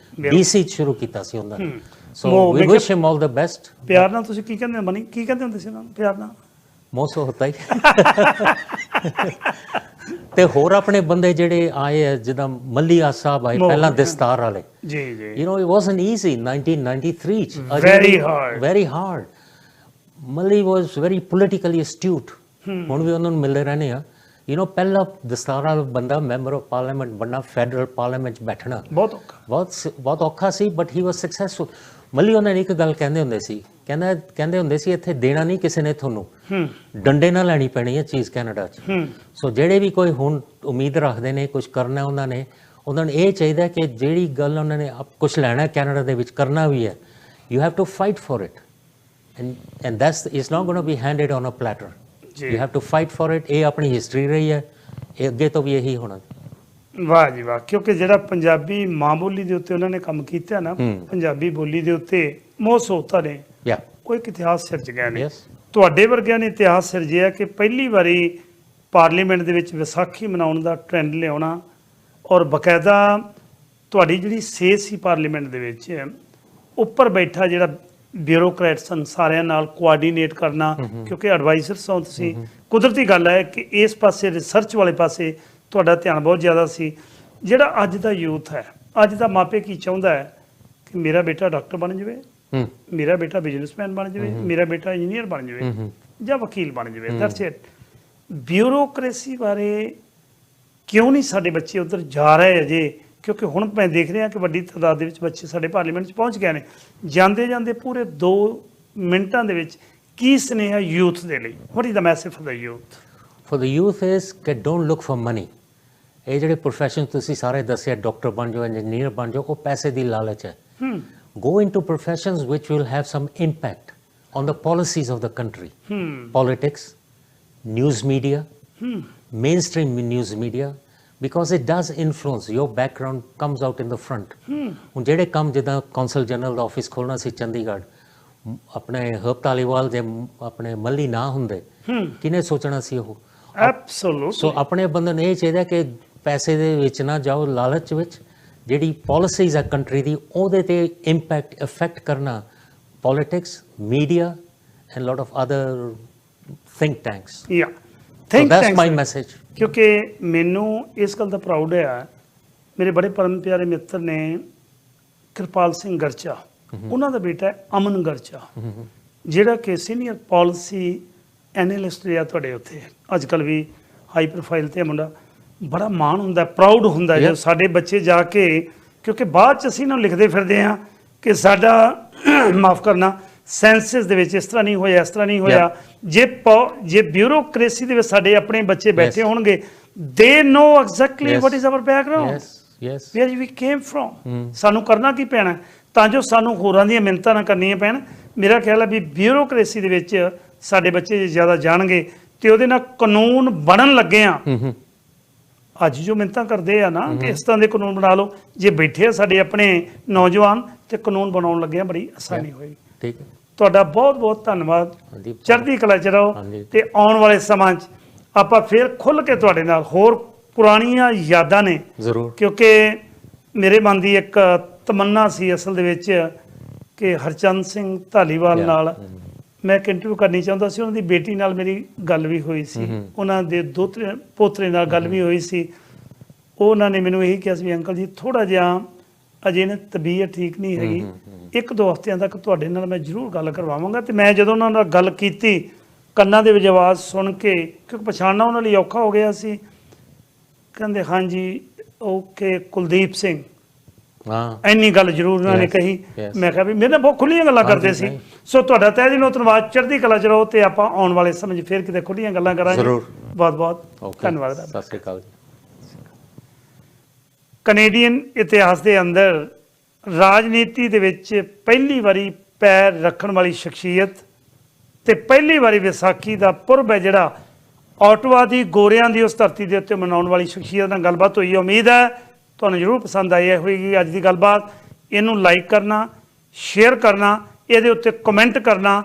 'ਚ ਸ਼ੁਰੂ ਕੀਤਾ ਸੀ ਉਹਨਾਂ ਨੇ। ਸੋ ਵੀ ਵਿਸ਼ ਹਿਮ ਆਲ ਦ ਬੈਸਟ ਪਿਆਰ ਨਾਲ ਤੁਸੀਂ ਕੀ ਕਹਿੰਦੇ ਹੋ ਬਣੀ ਕੀ ਕਹਿੰਦੇ ਹੁੰਦੇ ਸੀ ਉਹਨਾਂ ਨੂੰ? ਪਿਆਰ ਨਾਲ? ਮੋਸਟ ਹੋਤਾ ਹੀ। ਤੇ ਹੋਰ ਆਪਣੇ ਬੰਦੇ ਜਿਹੜੇ ਆਏ ਆ ਜਿੱਦਾਂ ਮੱਲੀਆ ਸਾਹਿਬ ਆਏ ਪਹਿਲਾਂ ਦਸਤਾਰ ਵਾਲੇ। ਜੀ ਜੀ। You know it wasn't easy 1993 ਚ। Very hard. Very hard Malhi was very politically astute ਹੁਣ ਵੀ ਉਹਨਾਂ ਨੂੰ ਮਿਲਦੇ ਰਹਿੰਦੇ ਆ। ਯੂ نو ਪਹਿਲਾ ਦਸਤਾਰਾ ਬੰਦਾ ਮੈਂਬਰ ਆਫ ਪਾਰਲੀਮੈਂਟ ਬਣਨਾ ਫੈਡਰਲ ਪਾਰਲੀਮੈਂਟ 'ਚ ਬੈਠਣਾ। ਬਹੁਤ ਬਹੁਤ ਬਹੁਤ ਔਖਾ ਸੀ ਬਟ ਹੀ ਵਾਸ ਸਕਸੈਸਫੁਲ ਮੱਲੀ ਉਹਨਾਂ ਨੇ ਇੱਕ ਗੱਲ ਕਹਿੰਦੇ ਹੁੰਦੇ ਸੀ। ਕਹਿੰਦਾ ਕਹਿੰਦੇ ਹੁੰਦੇ ਸੀ ਇੱਥੇ ਦੇਣਾ ਨਹੀਂ ਕਿਸੇ ਨੇ ਤੁਹਾਨੂੰ। ਡੰਡੇ ਨਾਲ ਲੈਣੀ ਪੈਣੀ ਹੈ ਚੀਜ਼ ਕੈਨੇਡਾ 'ਚ। ਸੋ ਜਿਹੜੇ ਵੀ ਕੋਈ ਹੁਣ ਉਮੀਦ ਰੱਖਦੇ ਨੇ ਕੁਝ ਕਰਨਾ ਉਹਨਾਂ ਨੇ ਉਹਨਾਂ ਨੂੰ ਇਹ ਚਾਹੀਦਾ ਕਿ ਜਿਹੜੀ ਗੱਲ ਉਹਨਾਂ ਨੇ ਕੁਝ ਲੈਣਾ ਕੈਨੇਡਾ ਦੇ ਵਿੱਚ ਕਰਨਾ ਵੀ ਹੈ। You have to fight for it and and that's it's not going to be handed on a platter you have to fight for it ਇਹ ਆਪਣੀ ਹਿਸਟਰੀ ਰਹੀ ਹੈ। ਇਹ ਅੱਗੇ ਤੋਂ ਵੀ ਇਹੀ ਹੋਣਾ। ਵਾਹ ਜੀ ਵਾਹ। ਕਿਉਂਕਿ ਜਿਹੜਾ ਪੰਜਾਬੀ ਮਾਂ ਬੋਲੀ ਦੇ ਉੱਤੇ ਉਹਨਾਂ ਨੇ ਕੰਮ ਕੀਤਾ ਨਾ। ਪੰਜਾਬੀ ਬੋਲੀ ਦੇ ਉੱਤੇ ਮੋਹ ਸੋਤਾ ਨੇ। ਇੱਕ ਇਤਿਹਾਸ ਸਿਰਜ ਗਏ ਨੇ ਤੁਹਾਡੇ ਵਰਗਿਆਂ ਨੇ ਇਤਿਹਾਸ ਸਿਰਜਿਆ ਕਿ ਪਹਿਲੀ ਵਾਰੀ ਪਾਰਲੀਮੈਂਟ ਦੇ ਵਿੱਚ ਵਿਸਾਖੀ ਮਨਾਉਣ ਦਾ ਟ੍ਰੈਂਡ ਲਿਆਉਣਾ ਔਰ ਬਕਾਇਦਾ ਤੁਹਾਡੀ ਜਿਹੜੀ ਸੇਧ ਸੀ ਪਾਰਲੀਮੈਂਟ ਦੇ ਵਿੱਚ ਉੱਪਰ ਬੈਠਾ ਜਿਹੜਾ ਬਿਊਰੋਕਰੇਟਸ ਸਾਰਿਆਂ ਨਾਲ ਕੋਆਰਡੀਨੇਟ ਕਰਨਾ ਕਿਉਂਕਿ ਐਡਵਾਈਜ਼ਰਸ ਹੋ ਤੁਸੀਂ। ਕੁਦਰਤੀ ਗੱਲ ਹੈ ਕਿ ਇਸ ਪਾਸੇ ਰਿਸਰਚ ਵਾਲੇ ਪਾਸੇ ਤੁਹਾਡਾ ਧਿਆਨ ਬਹੁਤ ਜ਼ਿਆਦਾ ਸੀ। ਜਿਹੜਾ ਅੱਜ ਦਾ ਯੂਥ ਹੈ ਅੱਜ ਦਾ ਮਾਪੇ ਕੀ ਚਾਹੁੰਦਾ ਹੈ? ਕਿ ਮੇਰਾ ਬੇਟਾ ਡਾਕਟਰ ਬਣ ਜਾਵੇ ਮੇਰਾ ਬੇਟਾ ਬਿਜ਼ਨਸਮੈਨ ਬਣ ਜਾਵੇ ਮੇਰਾ ਬੇਟਾ ਇੰਜੀਨੀਅਰ ਬਣ ਜਾਵੇ ਜਾਂ ਵਕੀਲ ਬਣ ਜਾਵੇ ਦੈਟਸ ਇਟ ਬਿਊਰੋਕ੍ਰੇਸੀ ਬਾਰੇ ਕਿਉਂ ਨਹੀਂ ਸਾਡੇ ਬੱਚੇ ਉਧਰ ਜਾ ਰਹੇ ਅਜੇ? ਕਿਉਂਕਿ ਹੁਣ ਮੈਂ ਦੇਖ ਰਿਹਾ ਕਿ ਵੱਡੀ ਤਾਦਾਦ ਦੇ ਵਿੱਚ ਬੱਚੇ ਸਾਡੇ ਪਾਰਲੀਮੈਂਟ 'ਚ ਪਹੁੰਚ ਗਏ ਨੇ ਜਾਂਦੇ ਜਾਂਦੇ ਪੂਰੇ 2 ਮਿੰਟਾਂ ਦੇ ਵਿੱਚ ਕੀ ਸਨੇਹਾ ਯੂਥ ਦੇ ਲਈ what is the message for the youth for the youth is ਕਿ ਡੋਨਟ ਲੁੱਕ ਫॉर ਮਨੀ ਇਹ ਜਿਹੜੇ professions ਤੁਸੀਂ ਸਾਰੇ ਦੱਸਿਆ ਡਾਕਟਰ ਬਣ ਜਾਓ ਇੰਜੀਨੀਅਰ ਬਣ ਜਾਓ ਉਹ ਪੈਸੇ ਦੀ ਲਾਲਚ ਹੈ go into professions which will have some impact on the policies of the country hmm. politics news media hmm. mainstream news media because it does influence. Your background comes out in the front. ਹੁਣ ਜਿਹੜੇ ਕੰਮ ਜਿੱਦਾਂ council general ਦਾ office ਖੋਲਣਾ ਸੀ ਚੰਡੀਗੜ੍ਹ ਮ- ਆਪਣੇ herb Taliwal ਦੇ ਮ- ਆਪਣੇ ਮੱਲੀ ਨਾ ਹੁੰਦੇ ਹਮ ਕਿਨੇ ਸੋਚਣਾ ਸੀ ਉਹ ਐਬਸੋਲੂਟ ਸੋ ਆਪਣੇ ਬੰਦੇ ਨੂੰ ਇਹ ਚਾਹੀਦਾ ਕਿ ਪੈਸੇ ਦੇ ਵਿੱਚ ਨਾ ਜਾਓ ਲਾਲਚ ਵਿੱਚ ਜਿਹੜੀ ਪਾਲਿਸੀਜ਼ ਆ ਕੰਟਰੀ ਦੀ ਉਹਦੇ ਤੇ ਇੰਪੈਕਟ ਇਫੈਕਟ ਕਰਨਾ politics media and lot of other think tanks yeah so thank that's my message ਕਿਉਂਕਿ ਮੈਨੂੰ ਇਸ ਗੱਲ ਦਾ ਪ੍ਰਾਊਡ ਹੈ ਮੇਰੇ ਬੜੇ ਪਰਮ ਪਿਆਰੇ ਮਿੱਤਰ ਨੇ ਕਿਰਪਾਲ ਸਿੰਘ ਗਰਚਾ ਉਹਨਾਂ ਦਾ ਬੇਟਾ ਅਮਨ ਗਰਚਾ ਜਿਹੜਾ ਕਿ ਸੀਨੀਅਰ ਪਾਲਿਸੀ ਐਨਾਲਿਸਟ ਰਿਹਾ ਤੁਹਾਡੇ ਉੱਥੇ। ਅੱਜ ਕੱਲ ਵੀ ਹਾਈ ਪ੍ਰੋਫਾਈਲ ਤੇ ਮੁੰਡਾ। ਬੜਾ ਮਾਣ ਹੁੰਦਾ ਪ੍ਰਾਊਡ ਹੁੰਦਾ ਜਦੋਂ. ਸਾਡੇ ਬੱਚੇ ਜਾ ਕੇ ਕਿਉਂਕਿ ਬਾਅਦ ਚ ਅਸੀਂ ਇਹਨਾਂ ਨੂੰ ਲਿਖਦੇ ਫਿਰਦੇ ਆ ਕਿ ਸਾਡਾ ਮਾਫ ਕਰਨਾ ਸੈਂਸਸ ਦੇ ਵਿੱਚ ਇਸ ਤਰ੍ਹਾਂ ਨਹੀਂ ਹੋਇਆ ਇਸ ਤਰ੍ਹਾਂ ਨਹੀਂ ਹੋਇਆ। ਜੇ ਜੇ ਬਿਊਰੋਕ੍ਰੇਸੀ ਦੇ ਵਿੱਚ ਸਾਡੇ ਆਪਣੇ ਬੱਚੇ ਬੈਠੇ. ਹੋਣਗੇ they know exactly. What is our background yes yes where we came from. ਸਾਨੂੰ ਕਰਨਾ ਕੀ ਪੈਣਾ? ਤਾਂ ਜੋ ਸਾਨੂੰ ਹੋਰਾਂ ਦੀਆਂ ਮਿੰਤਾਂ ਨਾ ਕਰਨੀਆਂ ਪੈਣ। ਮੇਰਾ ਖਿਆਲ ਹੈ ਵੀ ਬਿਊਰੋਕ੍ਰੇਸੀ ਦੇ ਵਿੱਚ ਸਾਡੇ ਬੱਚੇ ਜੇ ਜ਼ਿਆਦਾ ਜਾਣਗੇ ਤੇ ਉਹਦੇ ਨਾਲ ਕਾਨੂੰਨ ਬਣਨ ਲੱਗੇ ਆ। ਅੱਜ ਜੋ ਮਿੰਤਾਂ ਕਰਦੇ ਆ ਨਾ ਕਿ ਇਸ ਤਰ੍ਹਾਂ ਦੇ ਕਾਨੂੰਨ ਬਣਾ ਲਓ। ਜੇ ਬੈਠੇ ਆ ਸਾਡੇ ਆਪਣੇ ਨੌਜਵਾਨ ਤੇ ਕਾਨੂੰਨ ਬਣਾਉਣ ਲੱਗੇ ਆ ਬੜੀ ਆਸਾਨੀ ਹੋਈ। ਠੀਕ ਹੈ। ਤੁਹਾਡਾ ਬਹੁਤ ਬਹੁਤ ਧੰਨਵਾਦ। ਚੜ੍ਹਦੀ ਕਲਾ ਚ ਰਹੋ। ਤੇ ਆਉਣ ਵਾਲੇ ਸਮਾਂ 'ਚ ਆਪਾਂ ਫੇਰ ਖੁੱਲ ਕੇ ਤੁਹਾਡੇ ਨਾਲ ਹੋਰ ਪੁਰਾਣੀਆਂ ਯਾਦਾਂ ਨੇ। ਜ਼ਰੂਰ। ਕਿਉਂਕਿ ਮੇਰੇ ਮਨ ਦੀ ਇੱਕ ਤਮੰਨਾ ਸੀ ਅਸਲ ਦੇ ਵਿੱਚ ਕਿ ਹਰਚੰਦ ਸਿੰਘ ਧਾਲੀਵਾਲ. ਨਾਲ ਮੈਂ ਇੱਕ ਇੰਟਰਵਿਊ ਕਰਨੀ ਚਾਹੁੰਦਾ ਸੀ। ਉਹਨਾਂ ਦੀ ਬੇਟੀ ਨਾਲ ਮੇਰੀ ਗੱਲ ਵੀ ਹੋਈ ਸੀ। ਉਹਨਾਂ ਦੇ ਦੋਤਰੇ ਪੋਤਰੇ ਨਾਲ ਗੱਲ ਵੀ ਹੋਈ ਸੀ। ਉਹਨਾਂ ਨੇ ਮੈਨੂੰ ਇਹੀ ਕਿਹਾ ਸੀ ਵੀ ਅੰਕਲ ਜੀ ਥੋੜਾ ਜਿਹਾ ਅਜੇ ਨਾ ਤਬੀਅਤ ਠੀਕ ਨਹੀਂ ਹੈਗੀ। ਇੱਕ ਦੋ ਹਫ਼ਤਿਆਂ ਤੱਕ ਤੁਹਾਡੇ ਨਾਲ ਮੈਂ ਜ਼ਰੂਰ ਗੱਲ ਕਰਵਾਵਾਂਗਾ ਤੇ ਮੈਂ ਜਦੋਂ ਉਹਨਾਂ ਨਾਲ ਗੱਲ ਕੀਤੀ ਕੰਨਾਂ ਦੇ ਵਿੱਚ ਆਵਾਜ਼ ਸੁਣ ਕੇ ਕਿਉਂਕਿ ਪਛਾਣਨਾ ਉਹਨਾਂ ਲਈ ਔਖਾ ਹੋ ਗਿਆ ਸੀ। ਕਹਿੰਦੇ ਹਾਂਜੀ ਓਕੇ ਕੁਲਦੀਪ ਸਿੰਘ। ਹਾਂ। ਇੰਨੀ ਗੱਲ ਜ਼ਰੂਰ ਉਹਨਾਂ ਨੇ ਕਹੀ. ਮੈਂ ਕਿਹਾ ਵੀ ਮੇਰੇ ਨਾਲ ਬਹੁਤ ਖੁੱਲੀਆਂ ਗੱਲਾਂ ਕਰਦੇ ਸੀ। ਸੋ ਤੁਹਾਡਾ ਤਹਿ ਦਿਲੋਂ ਧੰਨਵਾਦ। ਚੜ੍ਹਦੀ ਕਲਾ ਚ ਰਹੋ ਤੇ ਆਪਾਂ ਆਉਣ ਵਾਲੇ ਸਮੇਂ 'ਚ ਫੇਰ ਕਿਤੇ ਖੁੱਲੀਆਂ ਗੱਲਾਂ ਕਰਾਂਗੇ। ਜ਼ਰੂਰ। ਬਹੁਤ ਬਹੁਤ ਧੰਨਵਾਦ। ਸਤਿ ਸ਼੍ਰੀ ਅਕਾਲ ਜੀ। ਕੈਨੇਡੀਅਨ ਇਤਿਹਾਸ ਦੇ ਅੰਦਰ ਰਾਜਨੀਤੀ ਦੇ ਵਿੱਚ ਪਹਿਲੀ ਵਾਰੀ ਪੈਰ ਰੱਖਣ ਵਾਲੀ ਸ਼ਖਸੀਅਤ ਤੇ ਪਹਿਲੀ ਵਾਰੀ ਵਿਸਾਖੀ ਦਾ ਪੁਰਬ ਹੈ ਜਿਹੜਾ ਆਟਵਾ ਦੀ ਗੋਰਿਆਂ ਦੀ ਉਸ ਧਰਤੀ ਦੇ ਉੱਤੇ ਮਨਾਉਣ ਵਾਲੀ ਸ਼ਖਸੀਅਤ ਨਾਲ ਗੱਲਬਾਤ ਹੋਈ। ਹੈ ਉਮੀਦ ਹੈ ਤੁਹਾਨੂੰ ਜ਼ਰੂਰ ਪਸੰਦ ਆਈ ਹੈ ਹੋਏਗੀ ਅੱਜ ਦੀ ਗੱਲਬਾਤ। ਇਹਨੂੰ ਲਾਈਕ ਕਰਨਾ ਸ਼ੇਅਰ ਕਰਨਾ, ਇਹਦੇ ਉੱਤੇ ਕਮੈਂਟ ਕਰਨਾ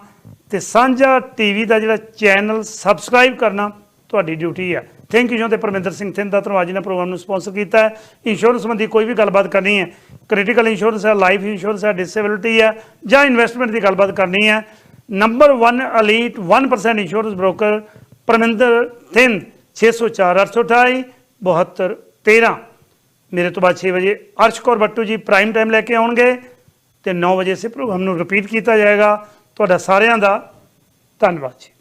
ਤੇ ਸਾਂਝਾ ਟੀਵੀ ਦਾ ਜਿਹੜਾ ਚੈਨਲ ਸਬਸਕ੍ਰਾਈਬ ਕਰਨਾ ਤੁਹਾਡੀ ਡਿਊਟੀ ਹੈ। ਥੈਂਕ ਯੂ ਜੀ ਪਰਮਿੰਦਰ ਸਿੰਘ ਥਿੰਦ ਦਾ ਧੰਨਵਾਦ ਜੀ ਨੇ ਪ੍ਰੋਗਰਾਮ ਨੂੰ ਸਪਾਂਸਰ ਕੀਤਾ ਹੈ। ਇੰਸ਼ੋਰੈਂਸ ਸੰਬੰਧੀ ਕੋਈ ਵੀ ਗੱਲਬਾਤ ਕਰਨੀ ਹੈ। ਕ੍ਰਿਟੀਕਲ ਇੰਸ਼ੋਰੈਂਸ ਹੈ ਲਾਈਫ ਇੰਸ਼ੋਰੈਂਸ ਹੈ ਡਿਸੇਬਿਲਿਟੀ ਹੈ, ਜਾਂ ਇਨਵੈਸਟਮੈਂਟ ਦੀ ਗੱਲਬਾਤ ਕਰਨੀ ਹੈ। Number 1 elite 1% insurance broker Parminder Thind 604 828 72 13 ਮੇਰੇ ਤੋਂ ਬਾਅਦ 6 ਵਜੇ ਅਰਸ਼ ਕੌਰ ਬੱਟੂ ਜੀ ਪ੍ਰਾਈਮ ਟਾਈਮ ਲੈ ਕੇ ਆਉਣਗੇ ਤੇ 9 ਵਜੇ ਸੇ ਪ੍ਰੋਗਰਾਮ ਨੂੰ ਰਿਪੀਟ ਕੀਤਾ ਜਾਏਗਾ। ਤੁਹਾਡਾ ਸਾਰਿਆਂ ਦਾ ਧੰਨਵਾਦ ਜੀ।